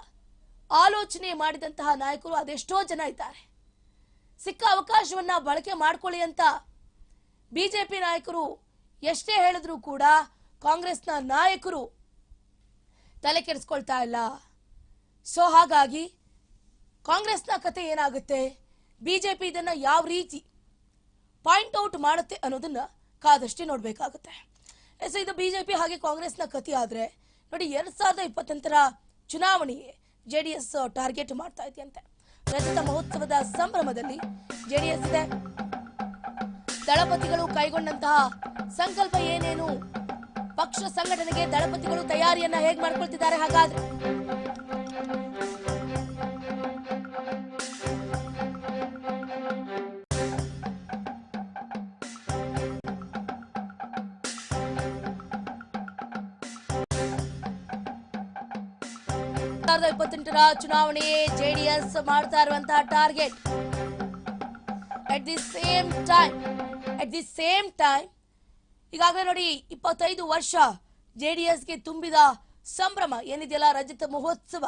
ಆಲೋಚನೆ ಮಾಡಿದಂತಹ ನಾಯಕರು ಅದೆಷ್ಟೋ ಜನ ಇದ್ದಾರೆ. ಸಿಕ್ಕ ಅವಕಾಶವನ್ನ ಬಳಕೆ ಮಾಡ್ಕೊಳ್ಳಿ ಅಂತ ಬಿಜೆಪಿ ನಾಯಕರು ಎಷ್ಟೇ ಹೇಳಿದ್ರೂ ಕೂಡ ಕಾಂಗ್ರೆಸ್ನ ನಾಯಕರು ತಲೆ ಕೆಡಿಸ್ಕೊಳ್ತಾ ಇಲ್ಲ. ಸೊ ಹಾಗಾಗಿ ಕಾಂಗ್ರೆಸ್ನ ಕತೆ ಏನಾಗುತ್ತೆ? ಬಿಜೆಪಿ ಇದನ್ನ ಯಾವ ರೀತಿ ಪಾಯಿಂಟ್ ಔಟ್ ಮಾಡುತ್ತೆ ಅನ್ನೋದನ್ನ ಕಾದಷ್ಟೇ ನೋಡಬೇಕಾಗುತ್ತೆ. ಎಸ್ ಇದು ಬಿಜೆಪಿ ಹಾಗೆ ಕಾಂಗ್ರೆಸ್ನ ಕತೆ ಆದ್ರೆ ನೋಡಿ, ಎರಡು ಸಾವಿರದ ಇಪ್ಪತ್ತೆಂಟರ ಚುನಾವಣೆಯೇ ಜೆ ಡಿ ಎಸ್ ಟಾರ್ಗೆಟ್ ಮಾಡ್ತಾ ಇದೆಯಂತೆ. ರಜತ ಮಹೋತ್ಸವದ ಸಂಭ್ರಮದಲ್ಲಿ ಜೆಡಿಎಸ್ ಇದೆ ದಳಪತಿಗಳು ಕೈಗೊಂಡಂತಹ ಸಂಕಲ್ಪ ಏನೇನು? ಪಕ್ಷ ಸಂಘಟನೆಗೆ ದಳಪತಿಗಳು ತಯಾರಿಯನ್ನ ಹೇಗೆ ಮಾಡ್ಕೊಳ್ತಿದ್ದಾರೆ ಹಾಗಾದ್ರೆ? ಸಾವಿರದ ಇಪ್ಪತ್ತೆಂಟರ ಚುನಾವಣೆ ಜೆಡಿಎಸ್ ಮಾಡ್ತಾ ಇರುವಂತಹ target. At the same time at the same time ಈಗಾಗಲೇ ನೋಡಿ ಇಪ್ಪತ್ತೈದು ವರ್ಷ ಜೆ ಡಿ ತುಂಬಿದ ಸಂಭ್ರಮ ಏನಿದೆಯಲ್ಲ, ರಜತ ಮಹೋತ್ಸವ.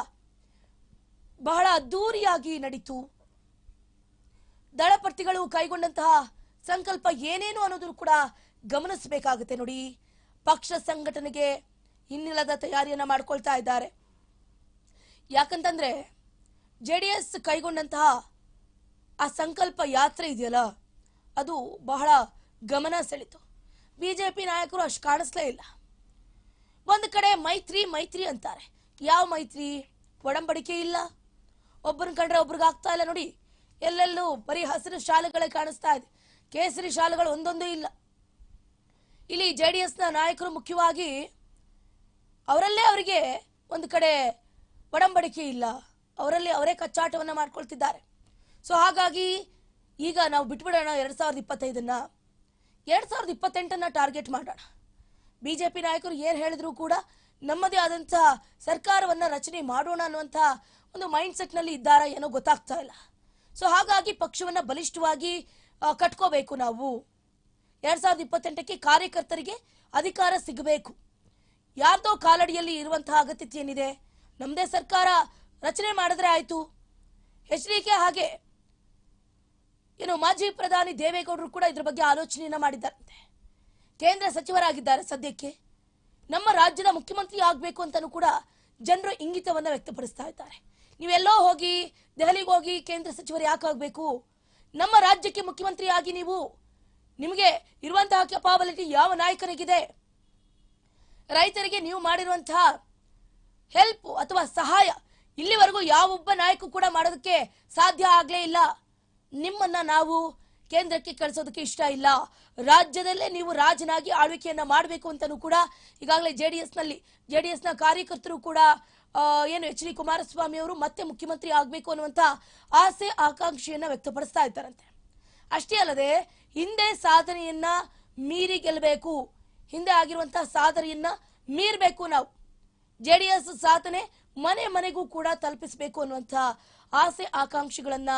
ಬಹಳ ಅದ್ದೂರಿಯಾಗಿ ನಡೀತು. ದಳಪತಿಗಳು ಕೈಗೊಂಡಂತಹ ಸಂಕಲ್ಪ ಏನೇನು ಅನ್ನೋದನ್ನು ಕೂಡ ಗಮನಿಸಬೇಕಾಗುತ್ತೆ ನೋಡಿ. ಪಕ್ಷ ಸಂಘಟನೆಗೆ ಇನ್ನಿಲ್ಲದ ತಯಾರಿಯನ್ನು ಮಾಡ್ಕೊಳ್ತಾ ಇದ್ದಾರೆ. ಯಾಕಂತಂದ್ರೆ ಜೆ ಡಿ ಎಸ್ ಕೈಗೊಂಡಂತಹ ಆ ಸಂಕಲ್ಪ ಯಾತ್ರೆ ಇದೆಯಲ್ಲ, ಅದು ಬಹಳ ಗಮನ ಸೆಳೀತು. ಪಿ ನಾಯಕರು ಅಷ್ಟು ಕಾಣಿಸ್ಲೇ ಇಲ್ಲ. ಒಂದು ಕಡೆ ಮೈತ್ರಿ ಮೈತ್ರಿ ಅಂತಾರೆ. ಯಾವ ಮೈತ್ರಿ? ಒಡಂಬಡಿಕೆ ಇಲ್ಲ. ಒಬ್ಬರನ್ನ ಕಂಡ್ರೆ ಒಬ್ರಿಗೆ ಆಗ್ತಾ ಇಲ್ಲ ನೋಡಿ. ಎಲ್ಲೆಲ್ಲೂ ಬರೀ ಹಸಿರು ಶಾಲೆಗಳೇ ಕಾಣಿಸ್ತಾ ಇದೆ. ಕೇಸರಿ ಶಾಲೆಗಳು ಒಂದೊಂದು ಇಲ್ಲ. ಇಲ್ಲಿ ಜೆ ಡಿ ಎಸ್ನ ನಾಯಕರು ಮುಖ್ಯವಾಗಿ ಅವರಲ್ಲೇ ಅವರಿಗೆ ಒಂದು ಕಡೆ ಒಡಂಬಡಿಕೆ ಇಲ್ಲ. ಅವರಲ್ಲಿ ಅವರೇ ಕಚ್ಚಾಟವನ್ನು ಮಾಡ್ಕೊಳ್ತಿದ್ದಾರೆ. ಸೊ ಹಾಗಾಗಿ ಈಗ ನಾವು ಬಿಟ್ಬಿಡೋಣ ಎರಡು ಸಾವಿರದ ಇಪ್ಪತ್ತೈದನ್ನು. ಎರಡು ಸಾವಿರದ ಇಪ್ಪತ್ತೆಂಟನ್ನು ಟಾರ್ಗೆಟ್ ಮಾಡೋಣ. ಬಿ ಜೆ ಪಿ ನಾಯಕರು ಏನು ಹೇಳಿದ್ರು ಕೂಡ ನಮ್ಮದೇ ಆದಂಥ ಸರ್ಕಾರವನ್ನು ರಚನೆ ಮಾಡೋಣ ಅನ್ನುವಂಥ ಒಂದು ಮೈಂಡ್ ಸೆಟ್ನಲ್ಲಿ ಇದ್ದಾರಾ ಏನೋ ಗೊತ್ತಾಗ್ತಾ ಇಲ್ಲ. ಸೊ ಹಾಗಾಗಿ ಪಕ್ಷವನ್ನು ಬಲಿಷ್ಠವಾಗಿ ಕಟ್ಕೋಬೇಕು ನಾವು. ಎರಡು ಸಾವಿರದ ಇಪ್ಪತ್ತೆಂಟಕ್ಕೆ ಕಾರ್ಯಕರ್ತರಿಗೆ ಅಧಿಕಾರ ಸಿಗಬೇಕು. ಯಾರ್ದೋ ಕಾಲಡಿಯಲ್ಲಿ ಇರುವಂತಹ ಅಗತ್ಯತೆ ಏನಿದೆ? ನಮ್ಮದೇ ಸರ್ಕಾರ ರಚನೆ ಮಾಡಿದ್ರೆ ಆಯಿತು. ಎಚ್ ಡಿ ಕೆ ಹಾಗೆ ಏನು ಮಾಜಿ ಪ್ರಧಾನಿ ದೇವೇಗೌಡರು ಕೂಡ ಇದ್ರ ಬಗ್ಗೆ ಆಲೋಚನೆಯನ್ನು ಮಾಡಿದ್ದಾರಂತೆ. ಕೇಂದ್ರ ಸಚಿವರಾಗಿದ್ದಾರೆ ಸದ್ಯಕ್ಕೆ. ನಮ್ಮ ರಾಜ್ಯದ ಮುಖ್ಯಮಂತ್ರಿ ಆಗಬೇಕು ಅಂತಲೂ ಕೂಡ ಜನರು ಇಂಗಿತವನ್ನು ವ್ಯಕ್ತಪಡಿಸ್ತಾ ಇದ್ದಾರೆ. ನೀವೆಲ್ಲೋ ಹೋಗಿ ದೆಹಲಿಗೆ ಹೋಗಿ ಕೇಂದ್ರ ಸಚಿವರು ಯಾಕಾಗಬೇಕು ನಮ್ಮ ರಾಜ್ಯಕ್ಕೆ ಮುಖ್ಯಮಂತ್ರಿ ಆಗಿ ನೀವು ನಿಮಗೆ ಇರುವಂತಹ ಕೆಪಾಬಿಲಿಟಿ ಯಾವ ನಾಯಕನಿಗಿದೆ ರೈತರಿಗೆ ನೀವು ಮಾಡಿರುವಂತಹ ಹೆಲ್ಪ್ ಅಥವಾ ಸಹಾಯ ಇಲ್ಲಿವರೆಗೂ ಯಾವೊಬ್ಬ ನಾಯಕ ಕೂಡ ಮಾಡೋದಕ್ಕೆ ಸಾಧ್ಯ ಆಗಲೇ ಇಲ್ಲ. ನಿಮ್ಮನ್ನ ನಾವು ಕೇಂದ್ರಕ್ಕೆ ಕಳಿಸೋದಕ್ಕೆ ಇಷ್ಟ ಇಲ್ಲ. ರಾಜ್ಯದಲ್ಲೇ ನೀವು ರಾಜನಾಗಿ ಆಳ್ವಿಕೆಯನ್ನ ಮಾಡಬೇಕು ಅಂತಲೂ ಕೂಡ ಈಗಾಗಲೇ ಜೆ ಡಿ ನಲ್ಲಿ ಜೆ ಡಿ ಎಸ್ನ ಕಾರ್ಯಕರ್ತರು ಕೂಡ ಏನು ಎಚ್ ಡಿ ಕುಮಾರಸ್ವಾಮಿ ಅವರು ಮತ್ತೆ ಮುಖ್ಯಮಂತ್ರಿ ಆಗಬೇಕು ಅನ್ನುವಂತ ಆಸೆ, ಆಕಾಂಕ್ಷೆಯನ್ನ ವ್ಯಕ್ತಪಡಿಸ್ತಾ ಇದ್ದಾರಂತೆ. ಅಷ್ಟೇ ಅಲ್ಲದೆ ಹಿಂದೆ ಸಾಧನೆಯನ್ನ ಮೀರಿ ಗೆಲ್ಲಬೇಕು ಹಿಂದೆ ಆಗಿರುವಂತಹ ಸಾಧನೆಯನ್ನ ಮೀರಬೇಕು ನಾವು. ಜೆಡಿಎಸ್ ಸಾಧನೆ ಮನೆ ಮನೆಗೂ ಕೂಡ ತಲುಪಿಸಬೇಕು ಅನ್ನುವಂಥ ಆಸೆ, ಆಕಾಂಕ್ಷೆಗಳನ್ನ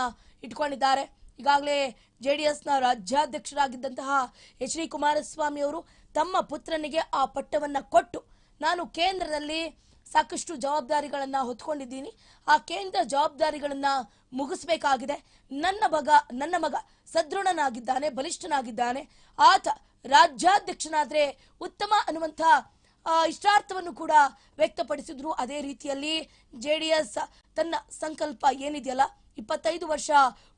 ಇಟ್ಕೊಂಡಿದ್ದಾರೆ. ಈಗಾಗಲೇ ಜೆಡಿಎಸ್ನ ರಾಜ್ಯಾಧ್ಯಕ್ಷರಾಗಿದ್ದಂತಹ ಎಚ್ ಡಿ ಕುಮಾರಸ್ವಾಮಿ ಅವರು ತಮ್ಮ ಪುತ್ರನಿಗೆ ಆ ಪಟ್ಟವನ್ನ ಕೊಟ್ಟು ನಾನು ಕೇಂದ್ರದಲ್ಲಿ ಸಾಕಷ್ಟು ಜವಾಬ್ದಾರಿಗಳನ್ನು ಹೊತ್ಕೊಂಡಿದ್ದೀನಿ. ಆ ಕೇಂದ್ರ ಜವಾಬ್ದಾರಿಗಳನ್ನು ಮುಗಿಸ್ಬೇಕಾಗಿದೆ. ನನ್ನ ಮಗ ನನ್ನ ಮಗ ಸದೃಢನಾಗಿದ್ದಾನೆ, ಬಲಿಷ್ಠನಾಗಿದ್ದಾನೆ. ಆತ ರಾಜ್ಯಾಧ್ಯಕ್ಷನಾದರೆ ಉತ್ತಮ ಅನ್ನುವಂಥ ಇಷ್ಟಾರ್ಥವನ್ನು ಕೂಡ ವ್ಯಕ್ತಪಡಿಸಿದ್ರು. ಅದೇ ರೀತಿಯಲ್ಲಿ ಜೆಡಿಎಸ್ ತನ್ನ ಸಂಕಲ್ಪ ಏನಿದೆಯಲ್ಲ, ಇಪ್ಪತ್ತೈದು ವರ್ಷ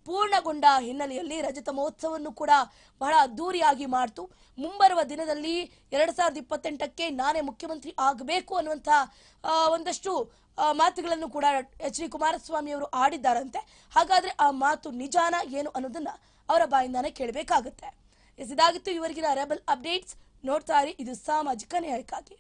ಪೂರ್ಣಗೊಂಡ ಹಿನ್ನೆಲೆಯಲ್ಲಿ ರಜತ ಮಹೋತ್ಸವವನ್ನು ಕೂಡ ಬಹಳ ಅದ್ದೂರಿಯಾಗಿ ಮಾಡ್ತು. ಮುಂಬರುವ ದಿನದಲ್ಲಿ ಎರಡ್ ಸಾವಿರದ ಇಪ್ಪತ್ತೆಂಟಕ್ಕೆ ನಾನೇ ಮುಖ್ಯಮಂತ್ರಿ ಆಗಬೇಕು ಅನ್ನುವಂಥ ಒಂದಷ್ಟು ಮಾತುಗಳನ್ನು ಕೂಡ ಎಚ್ ಡಿ ಕುಮಾರಸ್ವಾಮಿ ಅವರು ಆಡಿದ್ದಾರಂತೆ. ಹಾಗಾದ್ರೆ ಆ ಮಾತು ನಿಜಾನ ಏನು ಅನ್ನೋದನ್ನ ಅವರ ಬಾಯಿಂದಾನೇ ಕೇಳಬೇಕಾಗುತ್ತೆ. ಎಸ್ ಇದಾಗಿತ್ತು ಇವರಿಗಿನ ರೆಬಲ್ ಅಪ್ಡೇಟ್ಸ್. ನೋಡ್ತಾ ಇರಿ ಇದು ಸಾಮಾಜಿಕ ನ್ಯಾಯಕ್ಕಾಗಿ.